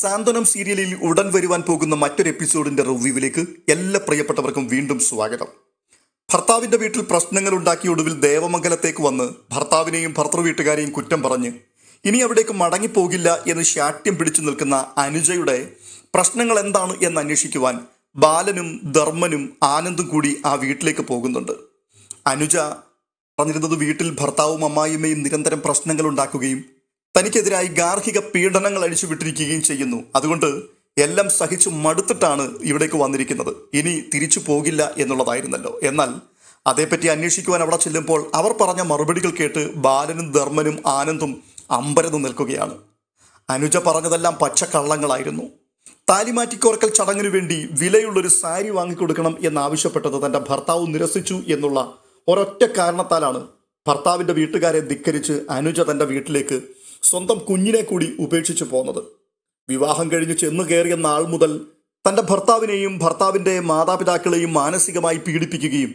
സാന്ത്വനം സീരിയലിൽ ഉടൻ വരുവാൻ പോകുന്ന മറ്റൊരു എപ്പിസോഡിന്റെ റിവ്യൂവിലേക്ക് എല്ലാ പ്രിയപ്പെട്ടവർക്കും വീണ്ടും സ്വാഗതം. ഭർത്താവിന്റെ വീട്ടിൽ പ്രശ്നങ്ങൾ ഉണ്ടാക്കിയ ഒടുവിൽ ദേവമംഗലത്തേക്ക് വന്ന് ഭർത്താവിനെയും ഭർത്തൃ വീട്ടുകാരെയും കുറ്റം പറഞ്ഞ് ഇനി അവിടേക്ക് മടങ്ങിപ്പോകില്ല എന്ന് ശാഠ്യം പിടിച്ചു നിൽക്കുന്ന അനുജയുടെ പ്രശ്നങ്ങൾ എന്താണ് എന്ന് അന്വേഷിക്കുവാൻ ബാലനും ധർമ്മനും ആനന്ദും കൂടി ആ വീട്ടിലേക്ക് പോകുന്നുണ്ട്. അനുജ പറഞ്ഞിരുന്നത് വീട്ടിൽ ഭർത്താവും അമ്മായിമ്മയും നിരന്തരം പ്രശ്നങ്ങൾ ഉണ്ടാക്കുകയും തനിക്കെതിരായി ഗാർഹിക പീഡനങ്ങൾ അഴിച്ചു വിട്ടിരിക്കുകയും ചെയ്യുന്നു. അതുകൊണ്ട് എല്ലാം സഹിച്ചു മടുത്തിട്ടാണ് ഇവിടേക്ക് വന്നിരിക്കുന്നത്. ഇനി തിരിച്ചു പോകില്ല എന്നുള്ളതായിരുന്നല്ലോ. എന്നാൽ അതേപ്പറ്റി അന്വേഷിക്കുവാൻ അവിടെ ചെല്ലുമ്പോൾ അവർ പറഞ്ഞ മറുപടികൾ കേട്ട് ബാലനും ധർമ്മനും ആനന്ദും അമ്പരന്ന് നിൽക്കുകയാണ്. അനുജ പറഞ്ഞതെല്ലാം പച്ചക്കള്ളങ്ങളായിരുന്നു. താലിമാറ്റിക്കോർക്കൽ ചടങ്ങിനു വേണ്ടി വിലയുള്ളൊരു സാരി വാങ്ങിക്കൊടുക്കണം എന്നാവശ്യപ്പെട്ടത് തന്റെ ഭർത്താവ് നിരസിച്ചു എന്നുള്ള ഒരൊറ്റ കാരണത്താലാണ് ഭർത്താവിന്റെ വീട്ടുകാരെ ധിക്കരിച്ച് അനുജ തന്റെ വീട്ടിലേക്ക് സ്വന്തം കുഞ്ഞിനെ കൂടി ഉപേക്ഷിച്ചു പോന്നത്. വിവാഹം കഴിഞ്ഞ് ചെന്നു കയറിയ നാൾ മുതൽ തന്റെ ഭർത്താവിനെയും ഭർത്താവിന്റെ മാതാപിതാക്കളെയും മാനസികമായി പീഡിപ്പിക്കുകയും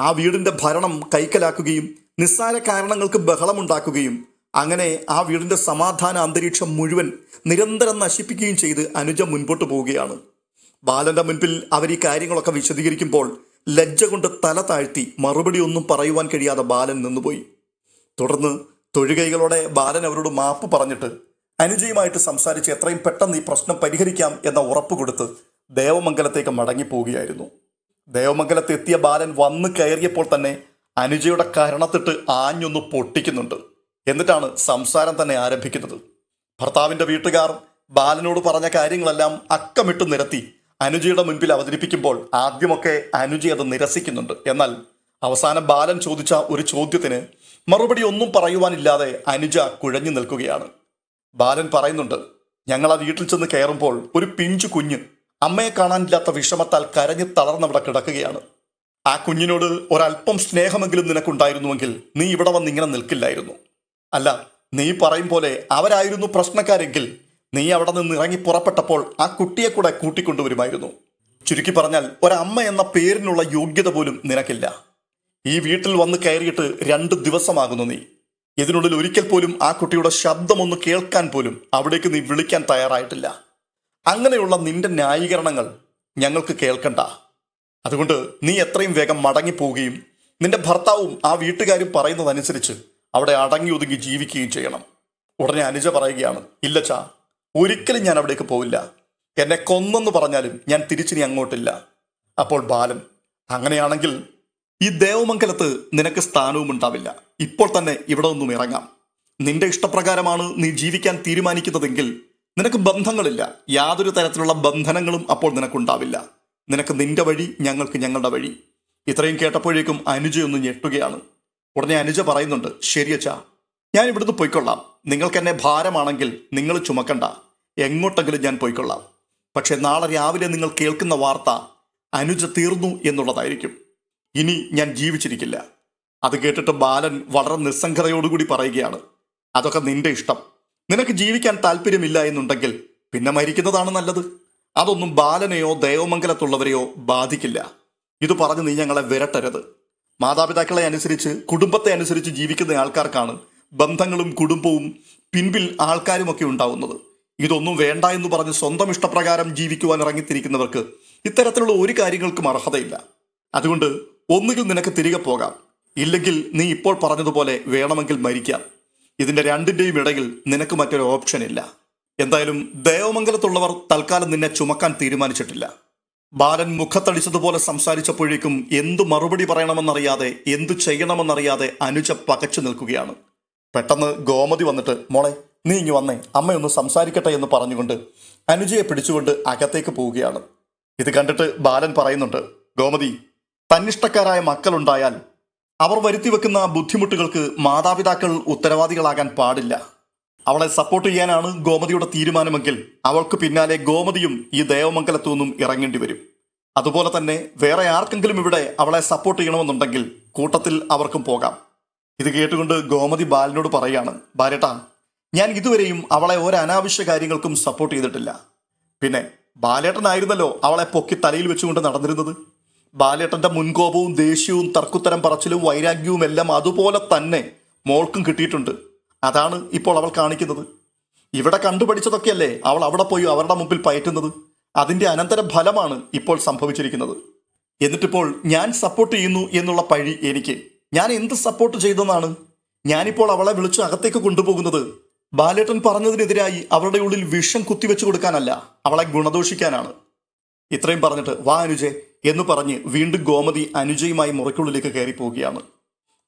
ആ വീടിന്റെ ഭരണം കൈക്കലാക്കുകയും നിസ്സാര കാരണങ്ങൾക്ക് ബഹളമുണ്ടാക്കുകയും അങ്ങനെ ആ വീടിന്റെ സമാധാന അന്തരീക്ഷം മുഴുവൻ നിരന്തരം നശിപ്പിക്കുകയും ചെയ്ത് അനുജ മുൻപോട്ട് പോവുകയാണ്. ബാലന്റെ മുൻപിൽ അവർ ഈ കാര്യങ്ങളൊക്കെ വിശദീകരിക്കുമ്പോൾ ലജ്ജ കൊണ്ട് തല താഴ്ത്തി മറുപടി ഒന്നും പറയുവാൻ കഴിയാതെ ബാലൻ നിന്നുപോയി. തുടർന്ന് തൊഴുകൈകളോടെ ബാലൻ അവരോട് മാപ്പ് പറഞ്ഞിട്ട് അനുജയുമായിട്ട് സംസാരിച്ച് എത്രയും പെട്ടെന്ന് ഈ പ്രശ്നം പരിഹരിക്കാം എന്ന ഉറപ്പ് കൊടുത്ത് ദേവമംഗലത്തേക്ക് മടങ്ങിപ്പോവുകയായിരുന്നു. ദേവമംഗലത്ത് എത്തിയ ബാലൻ വന്ന് കയറിയപ്പോൾ തന്നെ അനുജയുടെ കരണത്തിട്ട് ആഞ്ഞൊന്ന് പൊട്ടിക്കുന്നുണ്ട്. എന്നിട്ടാണ് സംസാരം തന്നെ ആരംഭിക്കുന്നത്. ഭർത്താവിന്റെ വീട്ടുകാർ ബാലനോട് പറഞ്ഞ കാര്യങ്ങളെല്ലാം അക്കമിട്ട് നിരത്തി അനുജയുടെ മുൻപിൽ അവതരിപ്പിക്കുമ്പോൾ ആദ്യമൊക്കെ അനുജി അത് നിരസിക്കുന്നുണ്ട്. എന്നാൽ അവസാനം ബാലൻ ചോദിച്ച ഒരു ചോദ്യത്തിന് മറുപടി ഒന്നും പറയുവാനില്ലാതെ അനുജ കുഴഞ്ഞു നിൽക്കുകയാണ്. ബാലൻ പറയുന്നുണ്ട് ഞങ്ങൾ ആ വീട്ടിൽ ചെന്ന് കയറുമ്പോൾ ഒരു പിഞ്ചു കുഞ്ഞ് അമ്മയെ കാണാനില്ലാത്ത വിഷമത്താൽ കരഞ്ഞ് തളർന്നവിടെ കിടക്കുകയാണ്. ആ കുഞ്ഞിനോട് ഒരല്പം സ്നേഹമെങ്കിലും നിനക്കുണ്ടായിരുന്നുവെങ്കിൽ നീ ഇവിടെ വന്ന് ഇങ്ങനെ നിൽക്കില്ലായിരുന്നു. അല്ല നീ പറയും പോലെ അവരായിരുന്നു പ്രശ്നക്കാരെങ്കിൽ നീ അവിടെ നിന്ന് ഇറങ്ങി പുറപ്പെട്ടപ്പോൾ ആ കുട്ടിയെ കൂടെ കൂട്ടിക്കൊണ്ടുവരുമായിരുന്നു. ചുരുക്കി പറഞ്ഞാൽ ഒരമ്മ എന്ന പേരിനുള്ള യോഗ്യത പോലും നിനക്കില്ല. ഈ വീട്ടിൽ വന്ന് കയറിയിട്ട് രണ്ട് ദിവസമാകുന്നു നീ. ഇതിനുള്ളിൽ ഒരിക്കൽ പോലും ആ കുട്ടിയുടെ ശബ്ദമൊന്ന് കേൾക്കാൻ പോലും അവിടേക്ക് നീ വിളിക്കാൻ തയ്യാറായിട്ടില്ല. അങ്ങനെയുള്ള നിന്റെ ന്യായീകരണങ്ങൾ ഞങ്ങൾക്ക് കേൾക്കണ്ട. അതുകൊണ്ട് നീ എത്രയും വേഗം മടങ്ങിപ്പോവുകയും നിന്റെ ഭർത്താവും ആ വീട്ടുകാരും പറയുന്നതനുസരിച്ച് അവിടെ അടങ്ങി ഒതുങ്ങി ജീവിക്കുകയും ചെയ്യണം. ഉടനെ അനുജ പറയുകയാണ് ഇല്ല ചാ ഒരിക്കലും ഞാൻ അവിടേക്ക് പോവില്ല. എന്നെ കൊന്നെന്ന് പറഞ്ഞാലും ഞാൻ തിരിച്ചിനി അങ്ങോട്ടില്ല. അപ്പോൾ ബാലൻ അങ്ങനെയാണെങ്കിൽ ഈ ദേവമംഗലത്ത് നിനക്ക് സ്ഥാനവും ഉണ്ടാവില്ല. ഇപ്പോൾ തന്നെ ഇവിടെ നിന്നും ഇറങ്ങാം. നിന്റെ ഇഷ്ടപ്രകാരമാണ് നീ ജീവിക്കാൻ തീരുമാനിക്കുന്നതെങ്കിൽ നിനക്ക് ബന്ധങ്ങളില്ല. യാതൊരു തരത്തിലുള്ള ബന്ധനങ്ങളും അപ്പോൾ നിനക്കുണ്ടാവില്ല. നിനക്ക് നിന്റെ വഴി ഞങ്ങൾക്ക് ഞങ്ങളുടെ വഴി. ഇത്രയും കേട്ടപ്പോഴേക്കും അനുജയൊന്ന് ഞെട്ടുകയാണ്. ഉടനെ അനുജ പറയുന്നുണ്ട് ശരിയച്ചാ ഞാൻ ഇവിടുന്ന് പോയിക്കൊള്ളാം. നിങ്ങൾക്കെന്നെ ഭാരമാണെങ്കിൽ നിങ്ങൾ ചുമക്കണ്ട. എങ്ങോട്ടെങ്കിലും ഞാൻ പോയിക്കൊള്ളാം. പക്ഷെ നാളെ രാവിലെ നിങ്ങൾ കേൾക്കുന്ന വാർത്ത അനുജ തീർന്നു എന്നുള്ളതായിരിക്കും. ഇനി ഞാൻ ജീവിച്ചിരിക്കില്ല. അത് കേട്ടിട്ട് ബാലൻ വളരെ നിസ്സംഗതയോടുകൂടി പറയുകയാണ് അതൊക്കെ നിന്റെ ഇഷ്ടം. നിനക്ക് ജീവിക്കാൻ താല്പര്യമില്ല എന്നുണ്ടെങ്കിൽ പിന്നെ മരിക്കുന്നതാണ് നല്ലത്. അതൊന്നും ബാലനെയോ ദേവമംഗലത്തുള്ളവരെയോ ബാധിക്കില്ല. ഇത് പറഞ്ഞ് നീ ഞങ്ങളെ വിരട്ടരുത്. മാതാപിതാക്കളെ അനുസരിച്ച് കുടുംബത്തെ അനുസരിച്ച് ജീവിക്കുന്ന ആൾക്കാർക്കാണ് ബന്ധങ്ങളും കുടുംബവും പിൻപിൽ ആൾക്കാരുമൊക്കെ ഉണ്ടാവുന്നത്. ഇതൊന്നും വേണ്ട എന്ന് പറഞ്ഞ് സ്വന്തം ഇഷ്ടപ്രകാരം ജീവിക്കുവാൻ ഇറങ്ങിത്തിരിക്കുന്നവർക്ക് ഇത്തരത്തിലുള്ള ഒരു കാര്യങ്ങൾക്കും അർഹതയില്ല. അതുകൊണ്ട് ഒന്നുകിൽ നിനക്ക് തിരികെ പോകാം. ഇല്ലെങ്കിൽ നീ ഇപ്പോൾ പറഞ്ഞതുപോലെ വേണമെങ്കിൽ മരിക്കാം. ഇതിന്റെ രണ്ടിന്റെയും ഇടയിൽ നിനക്ക് മറ്റൊരു ഓപ്ഷൻ ഇല്ല. എന്തായാലും ദേവമംഗലത്തുള്ളവർ തൽക്കാലം നിന്നെ ചുമക്കാൻ തീരുമാനിച്ചിട്ടില്ല. ബാലൻ മുഖത്തടിച്ചതുപോലെ സംസാരിച്ചപ്പോഴേക്കും എന്തു മറുപടി പറയണമെന്നറിയാതെ എന്തു ചെയ്യണമെന്നറിയാതെ അനുജ പകച്ചു നിൽക്കുകയാണ്. പെട്ടെന്ന് ഗോമതി വന്നിട്ട് മോളെ നീ ഇങ്ങ് വന്നേ. അമ്മയൊന്ന് സംസാരിക്കട്ടെ എന്ന് പറഞ്ഞുകൊണ്ട് അനുജയെ പിടിച്ചുകൊണ്ട് അകത്തേക്ക് പോവുകയാണ്. ഇത് കണ്ടിട്ട് ബാലൻ പറയുന്നുണ്ട് ഗോമതി തന്നിഷ്ടക്കാരായ മക്കളുണ്ടായാൽ അവർ വരുത്തി വെക്കുന്ന ബുദ്ധിമുട്ടുകൾക്ക് മാതാപിതാക്കൾ ഉത്തരവാദികളാകാൻ പാടില്ല. അവളെ സപ്പോർട്ട് ചെയ്യാനാണ് ഗോമതിയുടെ തീരുമാനമെങ്കിൽ അവൾക്ക് പിന്നാലെ ഗോമതിയും ഈ ദേവമംഗലത്തു നിന്നും ഇറങ്ങേണ്ടി വരും. അതുപോലെ തന്നെ വേറെ ആർക്കെങ്കിലും ഇവിടെ അവളെ സപ്പോർട്ട് ചെയ്യണമെന്നുണ്ടെങ്കിൽ കൂട്ടത്തിൽ അവർക്കും പോകാം. ഇത് കേട്ടുകൊണ്ട് ഗോമതി ബാലനോട് പറയാണ് ബാലേട്ടാ ഞാൻ ഇതുവരെയും അവളെ ഒരു അനാവശ്യ കാര്യങ്ങൾക്കും സപ്പോർട്ട് ചെയ്തിട്ടില്ല. പിന്നെ ബാലേട്ടനായിരുന്നല്ലോ അവളെ പൊക്കി തലയിൽ വെച്ചുകൊണ്ട് നടന്നിരുന്നത്. ബാലേട്ടന്റെ മുൻകോപവും ദേഷ്യവും തർക്കുത്തരം പറച്ചിലും വൈരാഗ്യവും എല്ലാം അതുപോലെ തന്നെ മോൾക്കും കിട്ടിയിട്ടുണ്ട്. അതാണ് ഇപ്പോൾ അവൾ കാണിക്കുന്നത്. ഇവിടെ കണ്ടുപഠിച്ചതൊക്കെയല്ലേ അവൾ അവിടെ പോയി അവരുടെ മുമ്പിൽ പയറ്റുന്നത്? അതിന്റെ അനന്തര ഫലമാണ് ഇപ്പോൾ സംഭവിച്ചിരിക്കുന്നത്. എന്നിട്ടിപ്പോൾ ഞാൻ സപ്പോർട്ട് ചെയ്യുന്നു എന്നുള്ള പഴി എനിക്ക്. ഞാൻ എന്ത് സപ്പോർട്ട് ചെയ്തെന്നാണ്? ഞാനിപ്പോൾ അവളെ വിളിച്ച് അകത്തേക്ക് കൊണ്ടുപോകുന്നത്. ബാലേട്ടൻ പറഞ്ഞതിനെതിരായി അവളുടെ ഉള്ളിൽ വിഷം കുത്തിവെച്ചു കൊടുക്കാനല്ല. അവളെ ഗുണദോഷിക്കാനാണ്. ഇത്രയും പറഞ്ഞിട്ട് വാ അനുജെ എന്ന് പറഞ്ഞ് വീണ്ടും ഗോമതി അനുജയുമായി മുറയ്ക്കുള്ളിലേക്ക് കയറി പോവുകയാണ്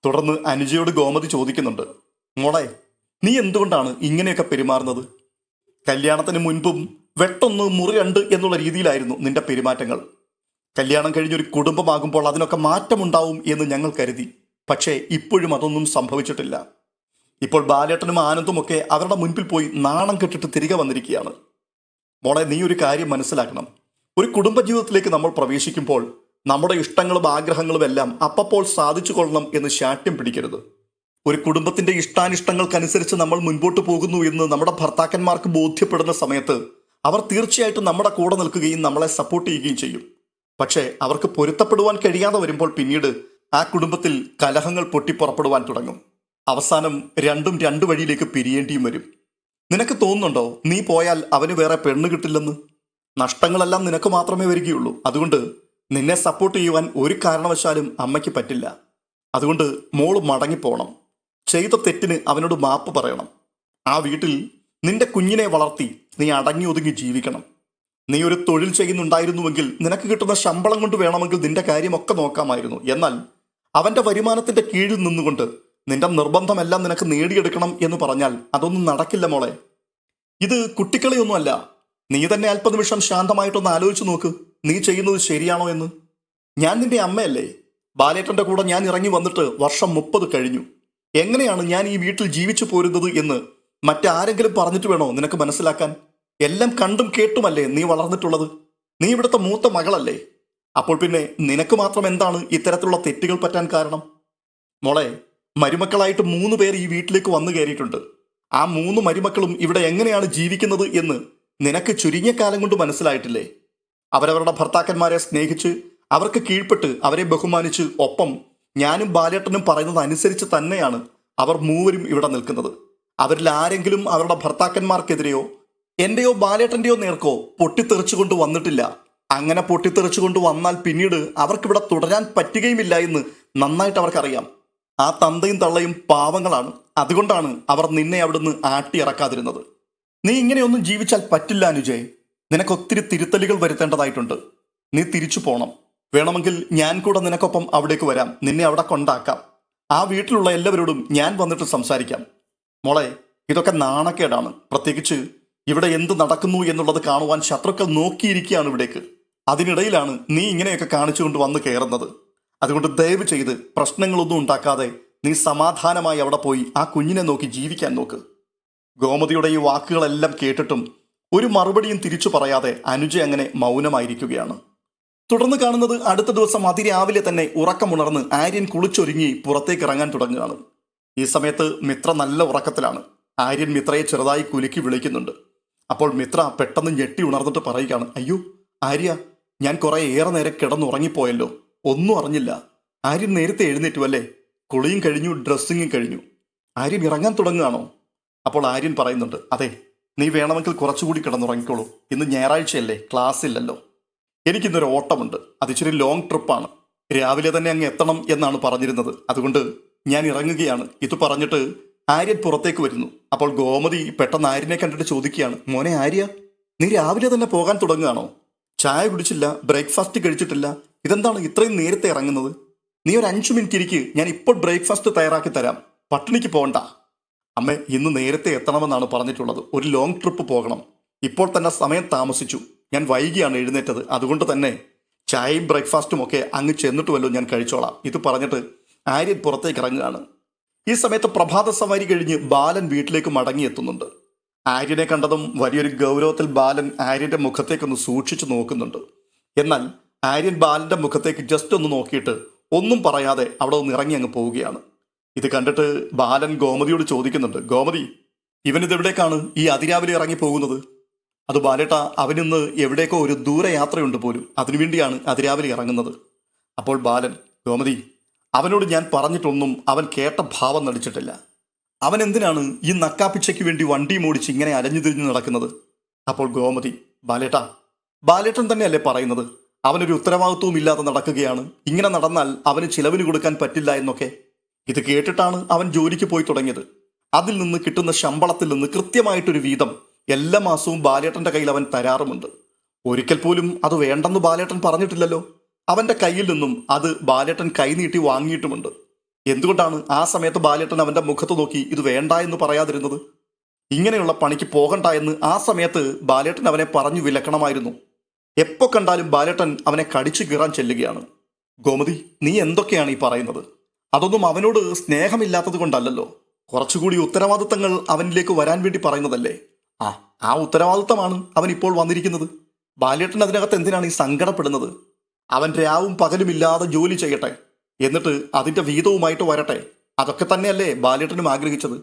തുടർന്ന് അനുജയോട് ഗോമതി ചോദിക്കുന്നുണ്ട് മോളെ നീ എന്തുകൊണ്ടാണ് ഇങ്ങനെയൊക്കെ പെരുമാറുന്നത്? കല്യാണത്തിന് മുൻപും വെട്ടൊന്ന് മുറി രണ്ട് എന്നുള്ള രീതിയിലായിരുന്നു നിന്റെ പെരുമാറ്റങ്ങൾ. കല്യാണം കഴിഞ്ഞൊരു കുടുംബമാകുമ്പോൾ അതിനൊക്കെ മാറ്റമുണ്ടാവും എന്ന് ഞങ്ങൾ കരുതി പക്ഷേ ഇപ്പോഴും അതൊന്നും സംഭവിച്ചിട്ടില്ല. ഇപ്പോൾ ബാലേട്ടനും ആനന്ദുമൊക്കെ അവരുടെ മുൻപിൽ പോയി നാണം കെട്ടിട്ട് തിരികെ വന്നിരിക്കുകയാണ്. മോളെ നീ ഒരു കാര്യം മനസ്സിലാക്കണം. ഒരു കുടുംബജീവിതത്തിലേക്ക് നമ്മൾ പ്രവേശിക്കുമ്പോൾ നമ്മുടെ ഇഷ്ടങ്ങളും ആഗ്രഹങ്ങളും എല്ലാം അപ്പപ്പോൾ സാധിച്ചു കൊള്ളണം എന്ന് ശാഠ്യം പിടിക്കരുത്. ഒരു കുടുംബത്തിന്റെ ഇഷ്ടാനിഷ്ടങ്ങൾക്കനുസരിച്ച് നമ്മൾ മുൻപോട്ട് പോകുന്നു എന്ന് നമ്മുടെ ഭർത്താക്കന്മാർക്ക് ബോധ്യപ്പെടുന്ന സമയത്ത് അവർ തീർച്ചയായിട്ടും നമ്മുടെ കൂടെ നിൽക്കുകയും നമ്മളെ സപ്പോർട്ട് ചെയ്യുകയും ചെയ്യും. പക്ഷേ അവർക്ക് പൊരുത്തപ്പെടുവാൻ കഴിയാതെ വരുമ്പോൾ പിന്നീട് ആ കുടുംബത്തിൽ കലഹങ്ങൾ പൊട്ടിപ്പുറപ്പെടുവാൻ തുടങ്ങും. അവസാനം രണ്ടും രണ്ടു വഴിയിലേക്ക് പിരിയേണ്ടിയും വരും. നിനക്ക് തോന്നുന്നുണ്ടോ? നീ പോയാൽ അവന് വേറെ പെണ്ണ് കിട്ടില്ലെന്ന്? നഷ്ടങ്ങളെല്ലാം നിനക്ക് മാത്രമേ വരികയുള്ളൂ. അതുകൊണ്ട് നിന്നെ സപ്പോർട്ട് ചെയ്യുവാൻ ഒരു കാരണവശാലും അമ്മയ്ക്ക് പറ്റില്ല. അതുകൊണ്ട് മോൾ മടങ്ങിപ്പോണം. ചെയ്ത തെറ്റിന് അവനോട് മാപ്പ് പറയണം. ആ വീട്ടിൽ നിന്റെ കുഞ്ഞിനെ വളർത്തി നീ അടങ്ങി ഒതുങ്ങി ജീവിക്കണം. നീ ഒരു തൊഴിൽ ചെയ്യുന്നുണ്ടായിരുന്നുവെങ്കിൽ നിനക്ക് കിട്ടുന്ന ശമ്പളം കൊണ്ട് വേണമെങ്കിൽ നിന്റെ കാര്യമൊക്കെ നോക്കാമായിരുന്നു. എന്നാൽ അവന്റെ വരുമാനത്തിന്റെ കീഴിൽ നിന്നുകൊണ്ട് നിന്റെ നിർബന്ധമെല്ലാം നിനക്ക് നേടിയെടുക്കണം എന്ന് പറഞ്ഞാൽ അതൊന്നും നടക്കില്ല മോളെ. ഇത് കുട്ടിക്കളിയൊന്നുമല്ല. നീ തന്നെ അല്പനിമിഷം ശാന്തമായിട്ടൊന്ന് ആലോചിച്ചു നോക്ക്. നീ ചെയ്യുന്നത് ശരിയാണോ എന്ന്. ഞാൻ നിന്റെ അമ്മയല്ലേ. ബാലേട്ടന്റെ കൂടെ ഞാൻ ഇറങ്ങി വന്നിട്ട് വർഷം മുപ്പത് കഴിഞ്ഞു. എങ്ങനെയാണ് ഞാൻ ഈ വീട്ടിൽ ജീവിച്ചു പോരുന്നത് എന്ന് മറ്റാരെങ്കിലും പറഞ്ഞിട്ട് വേണോ നിനക്ക് മനസ്സിലാക്കാൻ? എല്ലാം കണ്ടും കേട്ടുമല്ലേ നീ വളർന്നിട്ടുള്ളത്. നീ ഇവിടുത്തെ മൂത്ത മകളല്ലേ. അപ്പോൾ പിന്നെ നിനക്ക് മാത്രം എന്താണ് ഇത്തരത്തിലുള്ള തെറ്റുകൾ പറ്റാൻ കാരണം? മോളെ മരുമക്കളായിട്ട് മൂന്ന് പേർ ഈ വീട്ടിലേക്ക് വന്നു കയറിയിട്ടുണ്ട്. ആ മൂന്ന് മരുമക്കളും ഇവിടെ എങ്ങനെയാണ് ജീവിക്കുന്നത് എന്ന് നിനക്ക് ചുരുങ്ങിയ കാലം കൊണ്ട് മനസ്സിലായിട്ടില്ലേ? അവരവരുടെ ഭർത്താക്കന്മാരെ സ്നേഹിച്ച് അവർക്ക് കീഴ്പ്പെട്ട് അവരെ ബഹുമാനിച്ച് ഒപ്പം ഞാനും ബാലേട്ടനും പറയുന്നത് അനുസരിച്ച് തന്നെയാണ് അവർ മൂവരും ഇവിടെ നിൽക്കുന്നത്. അവരിൽ ആരെങ്കിലും അവരുടെ ഭർത്താക്കന്മാർക്കെതിരെയോ എന്റെയോ ബാലേട്ടന്റെയോ നേർക്കോ പൊട്ടിത്തെറിച്ചുകൊണ്ട് വന്നിട്ടില്ല. അങ്ങനെ പൊട്ടിത്തെറിച്ചുകൊണ്ട് വന്നാൽ പിന്നീട് അവർക്കിവിടെ തുടരാൻ പറ്റുകയുമില്ല എന്ന് നന്നായിട്ട് അവർക്കറിയാം. ആ തന്തയും തള്ളയും പാവങ്ങളാണ്. അതുകൊണ്ടാണ് അവർ നിന്നെ അവിടുന്ന് ആട്ടിയിറക്കാതിരുന്നത്. നീ ഇങ്ങനെയൊന്നും ജീവിച്ചാൽ പറ്റില്ല അനുജയ് നിനക്ക് ഒത്തിരി തിരുത്തലുകൾ വരുത്തേണ്ടതായിട്ടുണ്ട്. നീ തിരിച്ചു പോണം. വേണമെങ്കിൽ ഞാൻ കൂടെ നിനക്കൊപ്പം അവിടേക്ക് വരാം. നിന്നെ അവിടെ കൊണ്ടാക്കാം. ആ വീട്ടിലുള്ള എല്ലാവരോടും ഞാൻ വന്നിട്ട് സംസാരിക്കാം. മോളെ ഇതൊക്കെ നാണക്കേടാണ്. പ്രത്യേകിച്ച് ഇവിടെ എന്ത് നടക്കുന്നു എന്നുള്ളത് കാണുവാൻ ശത്രുക്കൾ നോക്കിയിരിക്കുകയാണ് ഇവിടേക്ക്. അതിനിടയിലാണ് നീ ഇങ്ങനെയൊക്കെ കാണിച്ചുകൊണ്ട് വന്ന് കയറുന്നത്. അതുകൊണ്ട് ദയവ് ചെയ്ത് പ്രശ്നങ്ങളൊന്നും ഉണ്ടാക്കാതെ നീ സമാധാനമായി അവിടെ പോയി ആ കുഞ്ഞിനെ നോക്കി ജീവിക്കാൻ നോക്ക്. ഗോമതിയുടെ ഈ വാക്കുകളെല്ലാം കേട്ടിട്ടും ഒരു മറുപടിയും തിരിച്ചു പറയാതെ അനുജ അങ്ങനെ മൗനമായിരിക്കുകയാണ്. തുടർന്ന് കാണുന്നത് അടുത്ത ദിവസം അതിരാവിലെ തന്നെ ഉറക്കമുണർന്ന് ആര്യൻ കുളിച്ചൊരുങ്ങി പുറത്തേക്ക് ഇറങ്ങാൻ തുടങ്ങുകയാണ്. ഈ സമയത്ത് മിത്ര നല്ല ഉറക്കത്തിലാണ്. ആര്യൻ മിത്രയെ ചെറുതായി കുലുക്കി വിളിക്കുന്നുണ്ട്. അപ്പോൾ മിത്ര പെട്ടെന്ന് ഞെട്ടി ഉണർന്നിട്ട് പറയുകയാണ് അയ്യോ ആര്യ ഞാൻ കുറെ ഏറെ നേരം കിടന്നുറങ്ങിപ്പോയല്ലോ. ഒന്നും അറിഞ്ഞില്ല. ആര്യൻ നേരത്തെ എഴുന്നേറ്റു അല്ലേ? കുളിയും കഴിഞ്ഞു ഡ്രസ്സിങ്ങും കഴിഞ്ഞു. ആര്യൻ ഇറങ്ങാൻ തുടങ്ങുകയാണോ? അപ്പോൾ ആര്യൻ പറയുന്നുണ്ട് അതെ നീ വേണമെങ്കിൽ കുറച്ചുകൂടി കിടന്നുറങ്ങിക്കോളൂ. ഇന്ന് ഞായറാഴ്ചയല്ലേ ക്ലാസ് ഇല്ലല്ലോ. എനിക്കിന്നൊരു ഓട്ടമുണ്ട്. അത് ഇച്ചിരി ലോങ് ട്രിപ്പാണ് രാവിലെ തന്നെ അങ്ങ് എത്തണം എന്നാണ് പറഞ്ഞിരുന്നത്. അതുകൊണ്ട് ഞാൻ ഇറങ്ങുകയാണ്. ഇത് പറഞ്ഞിട്ട് ആര്യൻ പുറത്തേക്ക് വരുന്നു. അപ്പോൾ ഗോമതി പെട്ടെന്ന് ആര്യനെ കണ്ടിട്ട് ചോദിക്കുകയാണ് മോനെ ആര്യ നീ രാവിലെ തന്നെ പോകാൻ തുടങ്ങുകയാണോ? ചായ കുടിച്ചില്ല ബ്രേക്ക്ഫാസ്റ്റ് കഴിച്ചിട്ടില്ല. ഇതെന്താണ് ഇത്രയും നേരത്തെ ഇറങ്ങുന്നത്? നീ ഒരു അഞ്ചു മിനിറ്റ് ഇരിക്ക്. ഞാൻ ഇപ്പോൾ ബ്രേക്ക്ഫാസ്റ്റ് തയ്യാറാക്കി തരാം. പട്ടിണിക്ക് പോകണ്ട. അമ്മ ഇന്ന് നേരത്തെ എത്തണമെന്നാണ് പറഞ്ഞിട്ടുള്ളത്. ഒരു ലോങ് ട്രിപ്പ് പോകണം. ഇപ്പോൾ തന്നെ സമയം താമസിച്ചു. ഞാൻ വൈകിയാണ് എഴുന്നേറ്റത്. അതുകൊണ്ട് തന്നെ ചായയും ബ്രേക്ക്ഫാസ്റ്റും ഒക്കെ അങ്ങ് ചെന്നിട്ടുമല്ലോ ഞാൻ കഴിച്ചോളാം. ഇത് പറഞ്ഞിട്ട് ആര്യൻ പുറത്തേക്ക് ഇറങ്ങുകയാണ്. ഈ സമയത്ത് പ്രഭാത സവാരി കഴിഞ്ഞ് ബാലൻ വീട്ടിലേക്ക് മടങ്ങിയെത്തുന്നുണ്ട് ആര്യനെ കണ്ടതും വലിയൊരു ഗൗരവത്തിൽ ബാലൻ ആര്യന്റെ മുഖത്തേക്കൊന്ന് സൂക്ഷിച്ചു നോക്കുന്നുണ്ട്. എന്നാൽ ആര്യൻ ബാലന്റെ മുഖത്തേക്ക് ജസ്റ്റ് ഒന്ന് നോക്കിയിട്ട് ഒന്നും പറയാതെ അവിടെ ഒന്ന് ഇറങ്ങി അങ്ങ് പോവുകയാണ്. ഇത് കണ്ടിട്ട് ബാലൻ ഗോമതിയോട് ചോദിക്കുന്നുണ്ട് ഗോമതി ഇവനിതെവിടേക്കാണ് ഈ അതിരാവിലെ ഇറങ്ങി പോകുന്നത്? അത് ബാലേട്ട അവനിന്ന് എവിടേക്കോ ഒരു ദൂരയാത്രയുണ്ട് പോലും. അതിനുവേണ്ടിയാണ് അതിരാവിലെ ഇറങ്ങുന്നത്. അപ്പോൾ ബാലൻ ഗോമതി അവനോട് ഞാൻ പറഞ്ഞിട്ടൊന്നും അവൻ കേട്ട ഭാവം നടിച്ചിട്ടില്ല. അവൻ എന്തിനാണ് ഈ നക്കാപ്പിച്ചയ്ക്ക് വേണ്ടി വണ്ടി മോടിച്ച് ഇങ്ങനെ അലഞ്ഞു തിരിഞ്ഞു നടക്കുന്നത്? അപ്പോൾ ഗോമതി ബാലേട്ട ബാലേട്ടൻ തന്നെയല്ലേ പറയുന്നത്? അവനൊരു ഉത്തരവാദിത്വവും ഇല്ലാതെ നടക്കുകയാണ്. ഇങ്ങനെ നടന്നാൽ അവന് ചിലവിന് കൊടുക്കാൻ പറ്റില്ല എന്നൊക്കെ. ഇത് കേട്ടിട്ടാണ് അവൻ ജോലിക്ക് പോയി തുടങ്ങിയത്. അതിൽ നിന്ന് കിട്ടുന്ന ശമ്പളത്തിൽ നിന്ന് കൃത്യമായിട്ടൊരു വീതം എല്ലാ മാസവും ബാലേട്ടന്റെ കയ്യിൽ അവൻ തരാറുമുണ്ട്. ഒരിക്കൽ പോലും അത് വേണ്ടെന്ന് ബാലേട്ടൻ പറഞ്ഞിട്ടില്ലല്ലോ. അവന്റെ കയ്യിൽ നിന്നും അത് ബാലേട്ടൻ കൈനീട്ടി വാങ്ങിയിട്ടുമുണ്ട്. എന്തുകൊണ്ടാണ് ആ സമയത്ത് ബാലേട്ടൻ അവന്റെ മുഖത്ത് നോക്കി ഇത് വേണ്ട എന്ന് പറയാതിരുന്നത്? ഇങ്ങനെയുള്ള പണിക്ക് പോകണ്ട എന്ന് ആ സമയത്ത് ബാലേട്ടൻ അവനെ പറഞ്ഞു വിലക്കണമായിരുന്നു. എപ്പോ കണ്ടാലും ബാലേട്ടൻ അവനെ കടിച്ചു കീറാൻ ചെല്ലുകയാണ്. ഗോമതി നീ എന്തൊക്കെയാണ് ഈ പറയുന്നത്? അതൊന്നും അവനോട് സ്നേഹമില്ലാത്തത് കൊണ്ടല്ലല്ലോ. കുറച്ചുകൂടി ഉത്തരവാദിത്തങ്ങൾ അവനിലേക്ക് വരാൻ വേണ്ടി പറയുന്നതല്ലേ? ആ ആ ഉത്തരവാദിത്തമാണ് അവൻ ഇപ്പോൾ വന്നിരിക്കുന്നത്. ബാലേട്ടൻ അതിനകത്ത് എന്തിനാണ് ഈ സങ്കടപ്പെടുന്നത്? അവൻ രാവും പകലുമില്ലാതെ ജോലി ചെയ്യട്ടെ. എന്നിട്ട് അതിന്റെ വീതവുമായിട്ട് വരട്ടെ. അതൊക്കെ തന്നെയല്ലേ ബാലേട്ടനും ആഗ്രഹിച്ചത്.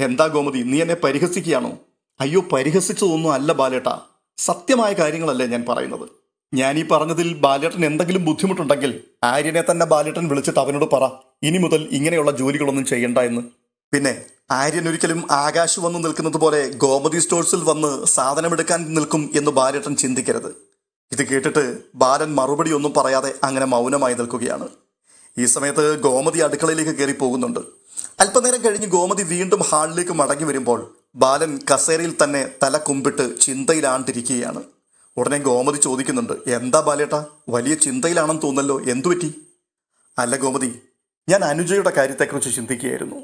എന്താ ഗോമതി നീ എന്നെ പരിഹസിക്കുകയാണോ? അയ്യോ പരിഹസിച്ചതൊന്നും അല്ല ബാലേട്ട സത്യമായ കാര്യങ്ങളല്ലേ ഞാൻ പറയുന്നത്. ഞാൻ ഈ പറഞ്ഞതിൽ ബാലേട്ടൻ എന്തെങ്കിലും ബുദ്ധിമുട്ടുണ്ടെങ്കിൽ ആര്യനെ തന്നെ ബാലേട്ടൻ വിളിച്ചിട്ട് അവനോട് പറ. ഇനി മുതൽ ഇങ്ങനെയുള്ള ജോലികളൊന്നും ചെയ്യണ്ട എന്ന്. പിന്നെ ആര്യൻ ഒരിക്കലും ആകാശ് വന്നു നിൽക്കുന്നത് പോലെ ഗോമതി സ്റ്റോഴ്സിൽ വന്ന് സാധനമെടുക്കാൻ നിൽക്കും എന്ന് ബാലേട്ടൻ ചിന്തിക്കരുത്. ഇത് കേട്ടിട്ട് ബാലൻ മറുപടി ഒന്നും പറയാതെ അങ്ങനെ മൗനമായി നിൽക്കുകയാണ്. ഈ സമയത്ത് ഗോമതി അടുക്കളയിലേക്ക് കയറി പോകുന്നുണ്ട്. അല്പനേരം കഴിഞ്ഞ് ഗോമതി വീണ്ടും ഹാളിലേക്ക് മടങ്ങി വരുമ്പോൾ ബാലൻ കസേരയിൽ തന്നെ തല കുമ്പിട്ട് ചിന്തയിലാണ്ടിരിക്കുകയാണ്. ഉടനെ ഗോമതി ചോദിക്കുന്നുണ്ട് എന്താ ബാലേട്ടാ? വലിയ ചിന്തയിലാണെന്ന് തോന്നല്ലോ എന്തു പറ്റി? അല്ല ഗോമതി ഞാൻ അനുജയുടെ കാര്യത്തെക്കുറിച്ച് ചിന്തിക്കുകയായിരുന്നു.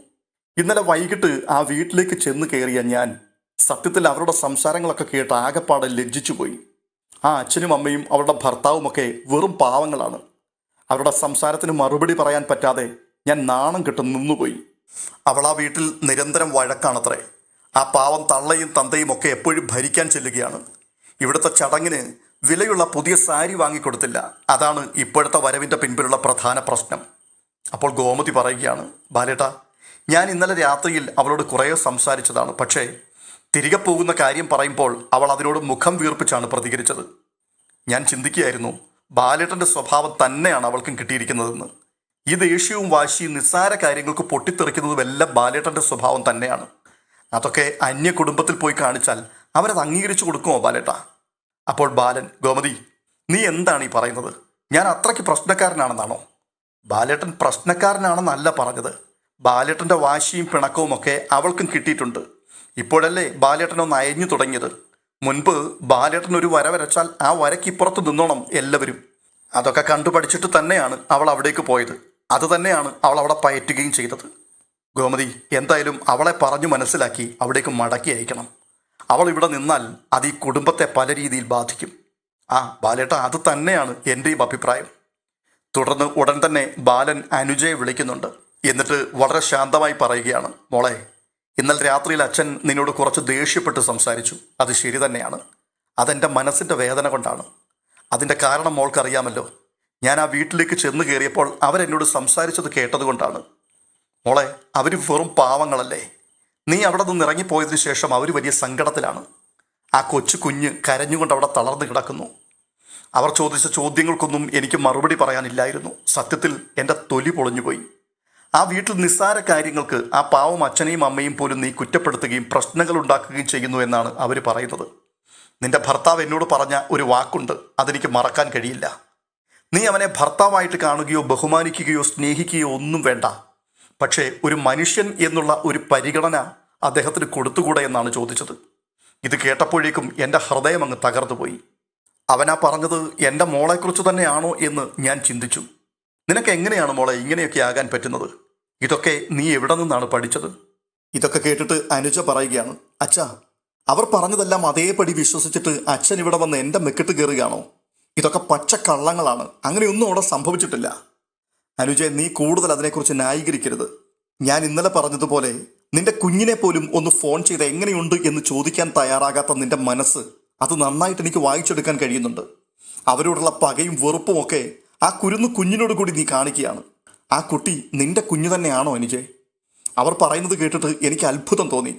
ഇന്നലെ വൈകിട്ട് ആ വീട്ടിലേക്ക് ചെന്ന് കയറിയ ഞാൻ സത്യത്തിൽ അവരുടെ സംസാരങ്ങളൊക്കെ കേട്ട് ആകെപ്പാടെ ലജ്ജിച്ചുപോയി. ആ അച്ഛനും അമ്മയും അവരുടെ ഭർത്താവുമൊക്കെ വെറും പാവങ്ങളാണ്. അവരുടെ സംസാരത്തിന് മറുപടി പറയാൻ പറ്റാതെ ഞാൻ നാണം കെട്ട് നിന്നുപോയി. അവൾ ആ വീട്ടിൽ നിരന്തരം വഴക്കാണത്രേ. ആ പാവം തള്ളയും തന്തയും ഒക്കെ എപ്പോഴും ഭരിക്കാൻ ചെല്ലുകയാണ്. ഇവിടുത്തെ ചടങ്ങിന് വിലയുള്ള പുതിയ സാരി വാങ്ങിക്കൊടുത്തില്ല. അതാണ് ഇപ്പോഴത്തെ വരവിന്റെ പിൻപിലുള്ള പ്രധാന പ്രശ്നം. അപ്പോൾ ഗോമതി പറയുകയാണ് ബാലേട്ട ഞാൻ ഇന്നലെ രാത്രിയിൽ അവളോട് കുറേ സംസാരിച്ചതാണ്. പക്ഷേ തിരികെ പോകുന്ന കാര്യം പറയുമ്പോൾ അവൾ അതിനോട് മുഖം വീർപ്പിച്ചാണ് പ്രതികരിച്ചത്. ഞാൻ ചിന്തിക്കുകയായിരുന്നു ബാലേട്ടന്റെ സ്വഭാവം തന്നെയാണ് അവൾക്കും കിട്ടിയിരിക്കുന്നതെന്ന്. ഈ ദേഷ്യവും വാശിയും നിസ്സാര കാര്യങ്ങൾക്ക് പൊട്ടിത്തെറിക്കുന്നതുമെല്ലാം ബാലേട്ടന്റെ സ്വഭാവം തന്നെയാണ്. അതൊക്കെ അന്യ കുടുംബത്തിൽ പോയി കാണിച്ചാൽ അവരത് അംഗീകരിച്ചു കൊടുക്കുമോ ബാലേട്ട? അപ്പോൾ ബാലൻ ഗോമതി നീ എന്താണ് ഈ പറയുന്നത്? ഞാൻ അത്രയ്ക്ക് പ്രശ്നക്കാരനാണെന്നാണോ? ബാലേട്ടൻ പ്രശ്നക്കാരനാണെന്നല്ല പറഞ്ഞത്. ബാലേട്ടന്റെ വാശിയും പിണക്കവും ഒക്കെ അവൾക്കും കിട്ടിയിട്ടുണ്ട്. ഇപ്പോഴല്ലേ ബാലേട്ടൻ ഒന്ന് അയഞ്ഞു തുടങ്ങിയത്. മുൻപ് ബാലേട്ടൻ ഒരു വര വരച്ചാൽ ആ വരയ്ക്ക് ഇപ്പുറത്ത് നിന്നോണം എല്ലാവരും. അതൊക്കെ കണ്ടുപഠിച്ചിട്ട് തന്നെയാണ് അവൾ അവിടേക്ക് പോയത്. അത് തന്നെയാണ് അവൾ അവിടെ പയറ്റുകയും ചെയ്തത്. ഗോമതി എന്തായാലും അവളെ പറഞ്ഞു മനസ്സിലാക്കി അവിടേക്ക് മടക്കി അയക്കണം. അവൾ ഇവിടെ നിന്നാൽ അത് ഈ കുടുംബത്തെ പല രീതിയിൽ ബാധിക്കും. ആ ബാലേട്ട അത് തന്നെയാണ് എന്റെയും അഭിപ്രായം. തുടർന്ന് ഉടൻ തന്നെ ബാലൻ അനുജയെ വിളിക്കുന്നുണ്ട്. എന്നിട്ട് വളരെ ശാന്തമായി പറയുകയാണ് മോളെ ഇന്നലെ രാത്രിയിൽ അച്ഛൻ നിന്നോട് കുറച്ച് ദേഷ്യപ്പെട്ട് സംസാരിച്ചു. അത് ശരി തന്നെയാണ്. അതെന്റെ മനസ്സിന്റെ വേദന കൊണ്ടാണ്. അതിന്റെ കാരണം മോൾക്കറിയാമല്ലോ. ഞാൻ ആ വീട്ടിലേക്ക് ചെന്ന് കയറിയപ്പോൾ അവരെന്നോട് സംസാരിച്ചത് കേട്ടതുകൊണ്ടാണ്. മോളെ അവർ വെറും പാവങ്ങളല്ലേ? നീ അവിടെ നിന്ന് ഇറങ്ങിപ്പോയതിനു ശേഷം അവർ വലിയ സങ്കടത്തിലാണ്. ആ കൊച്ചു കുഞ്ഞ് കരഞ്ഞുകൊണ്ട് അവിടെ തളർന്നു കിടക്കുന്നു. അവർ ചോദിച്ച ചോദ്യങ്ങൾക്കൊന്നും എനിക്ക് മറുപടി പറയാനില്ലായിരുന്നു. സത്യത്തിൽ എന്റെ തൊലി പൊളിഞ്ഞുപോയി. ആ വീട്ടിൽ നിസ്സാര കാര്യങ്ങൾക്ക് ആ പാവം അച്ഛനെയും അമ്മയും പോലും നീ കുറ്റപ്പെടുത്തുകയും പ്രശ്നങ്ങൾ ഉണ്ടാക്കുകയും ചെയ്യുന്നു എന്നാണ് അവർ പറയുന്നത്. നിന്റെ ഭർത്താവ് എന്നോട് പറഞ്ഞ ഒരു വാക്കുണ്ട് അതെനിക്ക് മറക്കാൻ കഴിയില്ല. നീ അവനെ ഭർത്താവായിട്ട് കാണുകയോ ബഹുമാനിക്കുകയോ സ്നേഹിക്കുകയോ ഒന്നും വേണ്ട. പക്ഷേ ഒരു മനുഷ്യൻ എന്നുള്ള ഒരു പരിഗണന അദ്ദേഹത്തിന് കൊടുത്തുകൂടെ എന്നാണ് ചോദിച്ചത്. ഇത് കേട്ടപ്പോഴേക്കും എന്റെ ഹൃദയം അങ്ങ് തകർന്നുപോയി അവനാ പറഞ്ഞത് എന്റെ മോളെക്കുറിച്ച് തന്നെയാണോ എന്ന് ഞാൻ ചിന്തിച്ചു. നിനക്ക് എങ്ങനെയാണ് മോളെ ഇങ്ങനെയൊക്കെ ആകാൻ പറ്റുന്നത്? ഇതൊക്കെ നീ എവിടെ നിന്നാണ് പഠിച്ചത്? ഇതൊക്കെ കേട്ടിട്ട് അനുജ പറയുകയാണ് അച്ഛാ അവർ പറഞ്ഞതെല്ലാം അതേപടി വിശ്വസിച്ചിട്ട് അച്ഛൻ ഇവിടെ വന്ന് എന്റെ മെക്കിട്ട് കയറുകയാണോ? ഇതൊക്കെ പച്ച കള്ളങ്ങളാണ് അങ്ങനെയൊന്നും അവിടെ സംഭവിച്ചിട്ടില്ല. അനുജെ നീ കൂടുതൽ അതിനെക്കുറിച്ച് ന്യായീകരിക്കരുത്. ഞാൻ ഇന്നലെ പറഞ്ഞതുപോലെ നിന്റെ കുഞ്ഞിനെ പോലും ഒന്ന് ഫോൺ ചെയ്ത് എങ്ങനെയുണ്ട് എന്ന് ചോദിക്കാൻ തയ്യാറാകാത്ത നിന്റെ മനസ്സ് അത് നന്നായിട്ട് എനിക്ക് വായിച്ചെടുക്കാൻ കഴിയുന്നുണ്ട്. അവരോടുള്ള പകയും വെറുപ്പും ഒക്കെ ആ കുരുന്ന് കുഞ്ഞിനോട് കൂടി നീ കാണിക്കുകയാണ്. ആ കുട്ടി നിന്റെ കുഞ്ഞു തന്നെയാണോ അനുജെ? അവർ പറയുന്നത് കേട്ടിട്ട് എനിക്ക് അത്ഭുതം തോന്നി.